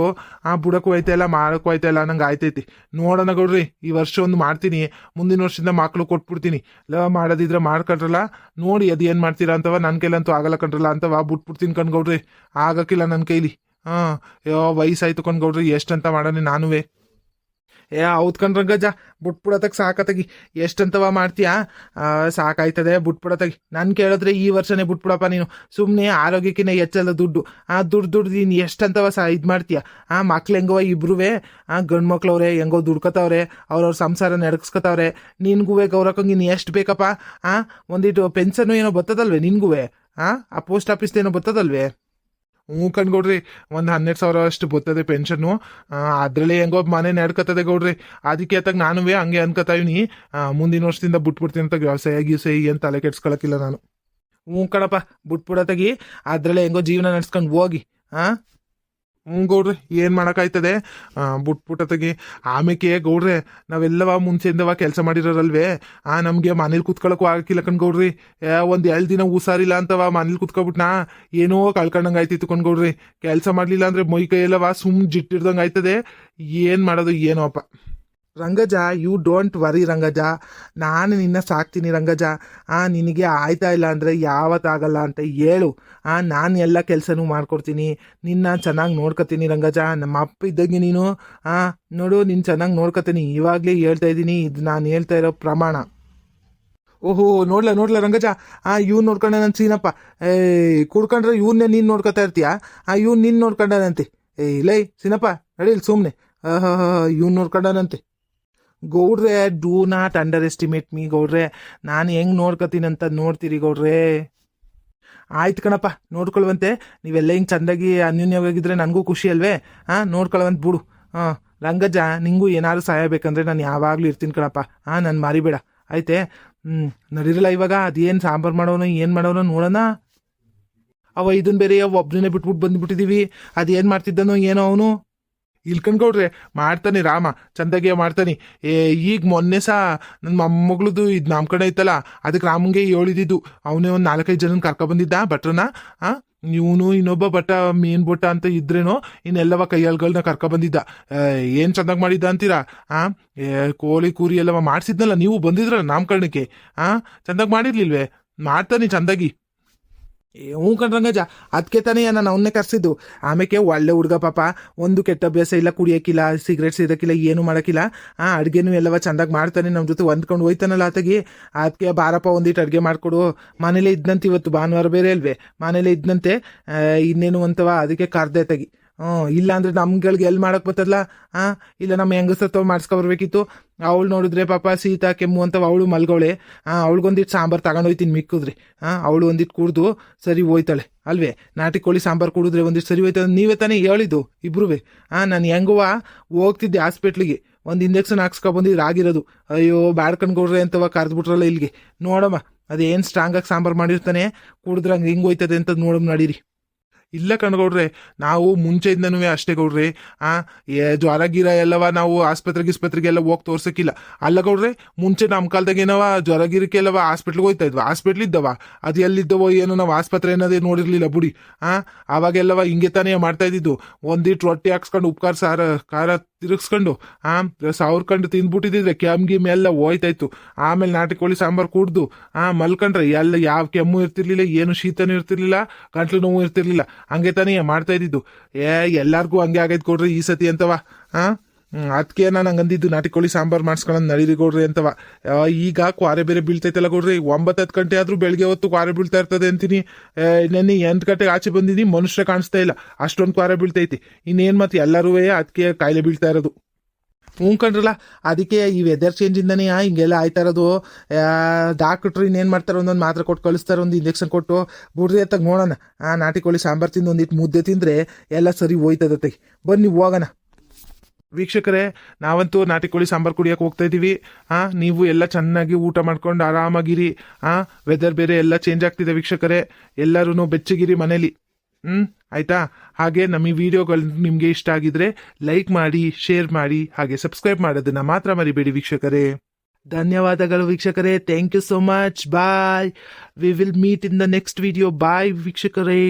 ಆ ಬುಡಕ್ಕೂ ಹೋಯ್ತಾ ಇಲ್ಲ ಮಾಡಕ್ಕೂ ಹೋಯ್ತಾ ಇಲ್ಲ, ನಂಗೆ ಆಯ್ತೈತಿ. ನೋಡೋಣ ಗೌಡ್ರಿ, ಈ ವರ್ಷ ಒಂದು ಮಾಡ್ತೀನಿ. ಮುಂದಿನ ವರ್ಷದಿಂದ ಮಕ್ಳು ಕೊಟ್ಬಿಡ್ತೀನಿ. ಲವ್ ಮಾಡೋದಿದ್ರೆ ಮಾಡ್ಕೊಂಡ್ರಲ್ಲ? ನೋಡಿ, ಅದು ಏನು ಮಾಡ್ತೀರಾ ಅಂತವ ನನ್ನ ಕೈಲಂತೂ ಆಗಲ್ಲ ಕಂಡ್ರಲ್ಲ ಅಂತವ, ಬಿಟ್ಬಿಡ್ತೀನಿ ಕಣ್ಗೌಡ್ರಿ ಆಗಕ್ಕಿಲ್ಲ ನನ್ನ ಕೈಲಿ. ಹಾಂ, ಯೋ, ವಯಸ್ಸಾಯ್ತು ಕಣ್ಗೌಡ್ರಿ ಎಷ್ಟಂತ ಮಾಡೋಣ ನಾನುವೇ. ಏ, ಹೌದ್ ಕಣ್ರಂಗಜ್ಜ ಸಾಕ ಸಾಕತ್ತಾಗಿ ಎಷ್ಟಂತವ ಮಾಡ್ತೀಯಾ? ಸಾಕಾಯ್ತದೆ ಬುಟ್ಬಿಡತಗಿ ನಾನು ಕೇಳಿದ್ರೆ ಈ ವರ್ಷನೇ ಬಿಟ್ಬಿಡಪ್ಪ ನೀನು. ಸುಮ್ಮನೆ ಆರೋಗ್ಯಕ್ಕಿನ ಹೆಚ್ಚಲ್ಲ ದುಡ್ಡು. ಆ, ದುಡ್ಡು ದುಡ್ಡು ನೀನು ಎಷ್ಟಂತವ ಸಹ ಇದು ಮಾಡ್ತೀಯ? ಆ ಮಕ್ಳು ಹೆಂಗವ ಇಬ್ರುವೆ? ಆ ಗಂಡು ಮಕ್ಳವ್ರೆ ಹೆಂಗೋ ದುಡ್ಕೋತಾವ್ರೆ, ಅವ್ರವ್ರ ಸಂಸಾರ ನಡ್ಸ್ಕೊತಾವ್ರೆ. ನಿನ್ಗುವೆ ಗೌರಕ್ಕಂಗೆ ನೀನು ಎಷ್ಟು ಬೇಕಪ್ಪ? ಆ, ಒಂದಿಟ್ಟು ಪೆನ್ಷನ್ ಏನೋ ಬರ್ತದಲ್ವೇ ನಿನ್ಗುವೆ? ಆ ಪೋಸ್ಟ್ ಆಫೀಸ್ ಏನೋ ಬರ್ತದಲ್ವೇ ಹ್ಞೂ ಕಣ್ಗೌಡ್ರಿ ಒಂದು ಹನ್ನೆರಡು ಸಾವಿರ ಅಷ್ಟು ಬರ್ತದೆ ಪೆನ್ಷನ್ನು ಅದರಲ್ಲೇ ಹೆಂಗೋ ಮನೆ ನಡ್ಕತ್ತದೆ ಗೌಡ್ರಿ. ಅದಕ್ಕೆ ಅತ್ತಾಗ ನಾನು ಹಂಗೆ ಅನ್ಕೋತಾ ಮುಂದಿನ ವರ್ಷದಿಂದ ಬಿಟ್ಬಿಡ್ತೀನಿ ಅಂತ ವ್ಯವಸಾಯ ಗೀಸಾಯ ಏನು ತಲೆ ಕೆಡ್ಸ್ಕೊಳಕ್ಕಿಲ್ಲ ನಾನು. ಹ್ಞೂ ಕಣಪ್ಪ ಬಿಟ್ಬಿಡತ್ತಾಗಿ ಅದರಲ್ಲೇ ಹೆಂಗೋ ಜೀವನ ನಡ್ಸ್ಕೊಂಡು ಹೋಗಿ, ಆ? ಹ್ಞೂ ಗೌಡ್ರಿ, ಏನು ಮಾಡೋಕ್ಕಾಯ್ತದೆ? ಬಿಟ್ಬಿಟ್ಟತಗಿ ಆಮೇಕೆ, ಗೌಡ್ರೆ, ನಾವೆಲ್ಲವ ಮುಂಚೆಯಿಂದವ ಕೆಲಸ ಮಾಡಿರೋರಲ್ವೇ? ಆ, ನಮಗೆ ಮನೇಲಿ ಕುತ್ಕೊಳಕ್ಕೂ ಆಗಕ್ಕಿಲ್ಲ ಕಣ್ ಗೌಡ್ರಿ. ಒಂದು ಎರಡು ದಿನ ಹುಷಾರಿಲ್ಲ ಅಂತವ ಮನೇಲಿ ಕುತ್ಕೊಬಿಟ್ನಾ? ಏನೋ ಕಳ್ಕೊಂಡಂಗೆ ಆಯ್ತಿತ್ತು ಕಣ್ಗೌಡ್ರಿ ಕೆಲಸ ಮಾಡಲಿಲ್ಲ ಅಂದ್ರೆ ಮೈ ಕೈ ಎಲ್ಲವ ಸುಮ್ ಜಿಟ್ಟಿಡ್ದಂಗೆ ಆಯ್ತದೆ. ಏನು ಮಾಡೋದು, ಏನೋ ಅಪ್ಪ. Rangaja you don't worry Rangaja. ನಾನು ನಿನ್ನ ಸಾಕ್ತೀನಿ, ರಂಗಜ. ಆ, ನಿನಗೆ ಆಯ್ತಾ ಇಲ್ಲ ಅಂದರೆ ಯಾವತ್ತಾಗಲ್ಲ ಅಂತ ಹೇಳು. ಆ, ನಾನು ಎಲ್ಲ ಕೆಲಸನೂ ಮಾಡ್ಕೊಡ್ತೀನಿ. ನಿನ್ನ ಚೆನ್ನಾಗಿ ನೋಡ್ಕೊತೀನಿ, ರಂಗಜ. ನಮ್ಮ ಅಪ್ಪ ಇದ್ದಂಗೆ ನೀನು. ನೋಡು, ನೀನು ಚೆನ್ನಾಗಿ ನೋಡ್ಕೊತೀನಿ. ಇವಾಗಲೇ ಹೇಳ್ತಾ ಇದ್ದೀನಿ. ಇದು ನಾನು ಹೇಳ್ತಾ ಇರೋ ಪ್ರಮಾಣ. ಓಹೋ, ನೋಡ್ಲ ನೋಡ್ಲ, ರಂಗಜ. ಆ, ಇವ್ನು ನೋಡ್ಕೊಂಡ ನನ್ನ ಸೀನಪ್ಪ. ಏ, ಕುಡ್ಕೊಂಡ್ರೆ ಇವನ್ನೇ ನೀನು ನೋಡ್ಕೊತಾ ಇರ್ತೀಯ? ಆ, ಇವ್ನು ನಿನ್ನ ನೋಡ್ಕೊಂಡನಂತೆ. ಏ ಲೈ ಸೀನಪ್ಪ. ನಡೀಲಿ ಸುಮ್ಮನೆ ಇವ್ನು ನೋಡ್ಕೊಂಡನಂತೆ. ಗೌಡ್ರೆ do not underestimate me ಗೌಡ್ರೆ. ನಾನು ಹೆಂಗೆ ನೋಡ್ಕೊತೀನಿ ಅಂತ ನೋಡ್ತೀರಿ, ಗೌಡ್ರೆ? ಆಯ್ತು ಕಣಪ್ಪ, ನೋಡ್ಕೊಳ್ವಂತೆ. ನೀವೆಲ್ಲ ಹಿಂಗೆ ಚೆಂದಾಗಿ ಅನ್ಯೂನ್ಯವಾಗಿದ್ರೆ ನನಗೂ ಖುಷಿ ಅಲ್ವೇ? ಹಾಂ ನೋಡ್ಕೊಳ್ವಂತ ಬಿಡು. ಹಾಂ ರಂಗಜ್ಜ, ನಿಂಗೂ ಏನಾದ್ರು ಸಹಾಯ ಬೇಕಂದ್ರೆ ನಾನು ಯಾವಾಗಲೂ ಇರ್ತೀನಿ ಕಣಪ್ಪ. ಹಾಂ ನಾನು ಮಾರಿಬೇಡ. ಆಯ್ತೆ? ಹ್ಞೂ ನಡೀರಲ್ಲ ಇವಾಗ. ಅದೇನು ಸಾಂಬಾರು ಮಾಡೋನು, ಏನು ಮಾಡೋನು ನೋಡೋಣ. ಅವ ಇದನ್ನ ಬೇರೆ ಒಬ್ಬನೇ ಬಿಟ್ಬಿಟ್ಟು ಬಂದ್ಬಿಟ್ಟಿದೀವಿ. ಅದೇನು ಮಾಡ್ತಿದ್ದನೋ, ಏನೋ ಅವನು. ಇಲ್ಕಂಡ್ಗೌಡ್ರೆ ಮಾಡ್ತಾನೆ ರಾಮ ಚಂದಾಗೆ ಮಾಡ್ತಾನೆ. ಏ, ಈಗ ಮೊನ್ನೆ ಸಹ ನನ್ನ ಮೊಮ್ಮಗಳದು ಇದು ನಾಮಕರಣ ಐತಲ್ಲ ಅದಕ್ಕೆ ರಾಮಂಗೆ ಹೇಳಿದ್ದು ಅವನೇ ಒಂದು ನಾಲ್ಕೈದು ಜನ ಕರ್ಕೊಬಂದಿದ್ದ ಭಟ್ರನ ಆ, ಇವನು ಇನ್ನೊಬ್ಬ ಬಟ್ಟ ಮೀನ್ ಬೊಟ್ಟ ಅಂತ ಇದ್ರೇನೋ, ಇನ್ನೆಲ್ಲವ ಕೈಯಾಳ್ಗಳನ್ನ ಕರ್ಕೊಬಂದಿದ್ದ. ಏನು ಚಂದಾಗಿ ಮಾಡಿದ್ದ ಅಂತೀರಾ? ಆ ಕೋಳಿ ಕೂರಿ ಎಲ್ಲವ ಮಾಡಿಸಿದ್ನಲ್ಲ ನೀವು ಬಂದಿದ್ರಲ್ಲ ನಾಮಕರಣಕ್ಕೆ ಆ, ಚಂದಾಗಿ ಮಾಡಿರ್ಲಿಲ್ವೇ? ಮಾಡ್ತಾನೆ ಚಂದಾಗಿ. ಹ್ಞೂ ಕಣ್ರಂಗಜ ಅದಕ್ಕೆ ತಾನೇ ನಾನು ಅವನ್ನೇ ಕರ್ಸಿದ್ದು. ಆಮೇಲೆ ಒಳ್ಳೆ ಹುಡುಗ ಪಾಪ. ಒಂದು ಕೆಟ್ಟ ಅಭ್ಯಾಸ ಇಲ್ಲ ಕುಡಿಯೋಕ್ಕಿಲ್ಲ ಸಿಗರೇಟ್ ಸೇದಕ್ಕಿಲ್ಲ ಏನು ಮಾಡೋಕ್ಕಿಲ್ಲ ಆ, ಅಡುಗೆನೂ ಎಲ್ಲವ ಚಂದಾಗಿ ಮಾಡ್ತಾನೆ ನಮ್ಮ ಜೊತೆ ಹೊಂದ್ಕೊಂಡು ಹೋಯ್ತಾನಲ್ಲ ಆತಗೆ. ಅದಕ್ಕೆ ಬಾರಪ್ಪ ಒಂದಿಟ್ಟು ಅಡುಗೆ ಮಾಡಿಕೊಡು. ಮನೇಲೆ ಇದ್ದಂತೆ ಇವತ್ತು, ಭಾನುವಾರ ಬೇರೆ ಅಲ್ವೇ. ಮನೇಲೆ ಇದ್ದಂತೆ ಇನ್ನೇನು ಅಂತವ, ಅದಕ್ಕೆ ಕರ್ದೆ ತೆಗಿ ಹ್ಞೂ ಇಲ್ಲ ಅಂದ್ರೆ ನಮ್ಗಳಿಗೆ ಎಲ್ಲಿ ಮಾಡಕ್ ಬರ್ತದಲ್ಲ ಆ, ಇಲ್ಲ ನಮ್ಮ ಹೆಂಗಸತ್ವ ಮಾಡಿಸ್ಕೊಬರ್ಬೇಕಿತ್ತು ಅವಳು ನೋಡಿದ್ರೆ ಪಾಪ ಸೀತಾ, ಕೆಮ್ಮು ಅಂತ ಅವಳು ಮಲ್ಗವಳೆ ಹಾಂ ಅವಳಿಗೊಂದಿಟ್ಟು ಸಾಂಬಾರು ತಗೊಂಡೋಯ್ತೀನಿ ಮಿಕ್ಕುದ್ರಿ. ಹಾಂ ಅವಳು ಒಂದಿಟ್ಟು ಕುಡ್ದು ಸರಿ ಹೋಯ್ತಾಳೆ. ಅಲ್ವೇ? ನಾಟಿ ಕೋಳಿ ಸಾಂಬಾರು ಕುಡಿದ್ರೆ ಒಂದಿಷ್ಟು ಸರಿ ಹೋಯ್ತಾ ನೀವೇ ತಾನೇ ಹೇಳಿದ್ದು, ಇಬ್ರುವೆ. ಹಾಂ ನಾನು ಹೆಂಗುವ ಹೋಗ್ತಿದ್ದೆ ಹಾಸ್ಪಿಟ್ಲಿಗೆ. ಒಂದು ಇಂಜೆಕ್ಷನ್ ಹಾಕ್ಸ್ಕೊಬಂದಿದ್ರೆ ಆಗಿರೋದು ಅಯ್ಯೋ ಬ್ಯಾಡ್ಕಂಡ್ಕೊಡ್ರಿ ಅಂತವ ಕರೆದ್ಬಿಟ್ರಲ್ಲ ಇಲ್ಲಿಗೆ. ನೋಡಮ್ಮ, ಅದೇನು ಸ್ಟ್ರಾಂಗಾಗಿ ಸಾಂಬಾರು ಮಾಡಿರ್ತಾನೆ. ಕುಡಿದ್ರೆ ಹಂಗೆ ಹಿಂಗೆ ಹೋಯ್ತದೆ ಅಂತ ನೋಡಮ್, ನಡೀರಿ. ಇಲ್ಲ ಕಣ್ಗೌಡ್ರೆ ನಾವು ಮುಂಚೆಯಿಂದನೂ ಅಷ್ಟೇ ಗೌಡ್ರಿ. ಆ ಜ್ವರ ಗಿರ ಎಲ್ಲವ ನಾವು ಆಸ್ಪತ್ರೆಗೆ ಗಿಸ್ಪತ್ರೆಗೆ ಎಲ್ಲ ಹೋಗಿ ತೋರ್ಸಕ್ಕಿಲ್ಲ ಅಲ್ಲ ಗೌಡ್ರೆ, ಮುಂಚೆ ನಮ್ಮ ಕಾಲದಾಗ ಏನವ ಜ್ವರ ಗಿರಕ್ಕೆ ಎಲ್ಲವ ಹಾಸ್ಪಿಟ್ಲ್ಗೆ ಹೋಯ್ತಾ ಇದ್ವ? ಹಾಸ್ಪಿಟ್ಲ್ ಇದ್ದವ? ಅದು ಎಲ್ಲಿದ್ದವೋ ಏನೋ ನಾವು ಆಸ್ಪತ್ರೆ ಅನ್ನೋದೇ ನೋಡಿರ್ಲಿಲ್ಲ ಬುಡಿ. ಆ ಅವಾಗೆಲ್ಲವ ಹಿಂಗೆ ತಾನೇ ಮಾಡ್ತಾ ಇದ್ದಿದ್ದು. ಒಂದಿಟ್ಟು ರೊಟ್ಟಿ ಹಾಕ್ಸ್ಕೊಂಡು ಉಪ್ಕಾರ ಸಾರ, ಖಾರ ತಿರುಗಿಸ್ಕೊಂಡು ಆ ಕಂಡು ತಿಂದ್ಬಿಟ್ಟಿದ್ರೆ ಕೆಮ್ಮು ಗಿಮ್ ಎಲ್ಲ ಹೋಯ್ತಾಯ್ತು. ಆಮೇಲೆ ನಾಟಿ ಕೋಳಿ ಸಾಂಬಾರು ಕುಡ್ದು, ಆ, ಮಲ್ಕೊಂಡ್ರೆ ಎಲ್ಲ ಯಾವ ಕೆಮ್ಮು ಇರ್ತಿರ್ಲಿಲ್ಲ, ಏನು ಶೀತನೂ ಇರ್ತಿರ್ಲಿಲ್ಲ ಗಂಟ್ಲು ನೋವು ಇರ್ತಿರ್ಲಿಲ್ಲ. ಹಂಗೆ ತಾನೇ ಮಾಡ್ತಾ ಇದ್ದಿದ್ದು. ಏ, ಎಲ್ಲಾರ್ಗೂ ಹಂಗೆ ಆಗೈತೆ ಕೊಡ್ರಿ ಈ ಸತಿ ಅಂತವಾ, ಆ? ಅದಕ್ಕೆ ನಾನು ಹಂಗಂದಿದ್ದು ನಾಟಿ ಕೋಳಿ ಸಾಂಬಾರು ಮಾಡಿಸ್ಕೊಳ್ಳೋದು ನಡೀರಿ ಕೊಡ್ರಿ ಅಂತವ ಈಗ ಕ್ವಾರೆ ಬೇರೆ ಬೀಳ್ತೈತಲ್ಲ ಕೊಡ್ರಿ ಒಂಬತ್ತು ಹತ್ತು ಗಂಟೆ ಆದ್ರೂ ಬೆಳಗ್ಗೆ ಹೊತ್ತು ಕ್ವಾರೆ ಬೀಳ್ತಾ ಇರ್ತದೆ ಅಂತೀನಿ. ನೆನ್ನೆ ಎಂಟು ಗಂಟೆಗೆ ಆಚೆ ಬಂದಿದ್ದೀನಿ, ಮನುಷ್ಯ ಕಾಣಿಸ್ತಾ ಇಲ್ಲ. ಅಷ್ಟೊಂದು ಕ್ವಾರೆ ಬೀಳ್ತೈತಿ. ಇನ್ನೇನು ಮತ್ತೆ ಎಲ್ಲರೂ ಅದಕ್ಕೆ ಕಾಯಿಲೆ ಬೀಳ್ತಾ ಇರೋದು. ಹ್ಞೂ ಕಣ್ರಲ್ಲ ಅದಕ್ಕೆ ಈ ವೆದರ್ ಚೇಂಜಿಂದನೇ ಹಿಂಗೆಲ್ಲ ಆಯ್ತಾ ಇರೋದು. ಡಾಕ್ಟ್ರು ಇನ್ನೇನು ಮಾಡ್ತಾರೆ, ಒಂದೊಂದು ಮಾತ್ರೆ ಕೊಟ್ಟು ಕಳಿಸ್ತಾರೆ, ಒಂದು ಇಂಜೆಕ್ಷನ್ ಕೊಟ್ಟು. ಬುಡ್ರಿ, ಅತ್ತಾಗ ನೋಡೋಣ. ಆ, ನಾಟಿ ಕೋಳಿ ಸಾಂಬಾರು ತಿಂದು ಒಂದಿಟ್ಟು ಮುದ್ದೆ ತಿಂದರೆ ಎಲ್ಲ ಸರಿ ಹೋಯ್ತದತ್ತೆ ಬನ್ನಿ, ಹೋಗೋಣ. ವೀಕ್ಷಕರೇ, ನಾವಂತೂ ನಾಟಿ ಕೋಳಿ ಸಾಂಬಾರ್ ಕುಡಿಯೋಕೆ ಹೋಗ್ತಾ ಇದ್ದೀವಿ ಹಾಂ ನೀವು ಎಲ್ಲ ಚೆನ್ನಾಗಿ ಊಟ ಮಾಡ್ಕೊಂಡು ಆರಾಮಾಗಿರಿ. ಹಾಂ ವೆದರ್ ಬೇರೆ ಎಲ್ಲ ಚೇಂಜ್ ಆಗ್ತಿದೆ ವೀಕ್ಷಕರೇ. ಎಲ್ಲರೂ ಬೆಚ್ಚಗಿರಿ ಮನೇಲಿ. ಹ್ಮ್, ಆಯ್ತಾ? ಹಾಗೆ ನಮ್ಮ ಈ ವಿಡಿಯೋಗಳು ನಿಮಗೆ ಇಷ್ಟ ಆಗಿದ್ರೆ ಲೈಕ್ ಮಾಡಿ ಶೇರ್ ಮಾಡಿ, ಹಾಗೆ ಸಬ್ಸ್ಕ್ರೈಬ್ ಮಾಡೋದನ್ನ ಮಾತ್ರ ಮರಿಬೇಡಿ ವೀಕ್ಷಕರೇ. ಧನ್ಯವಾದಗಳು ವೀಕ್ಷಕರೇ. Thank you so much bye we will meet in the next video bye ವೀಕ್ಷಕರೇ.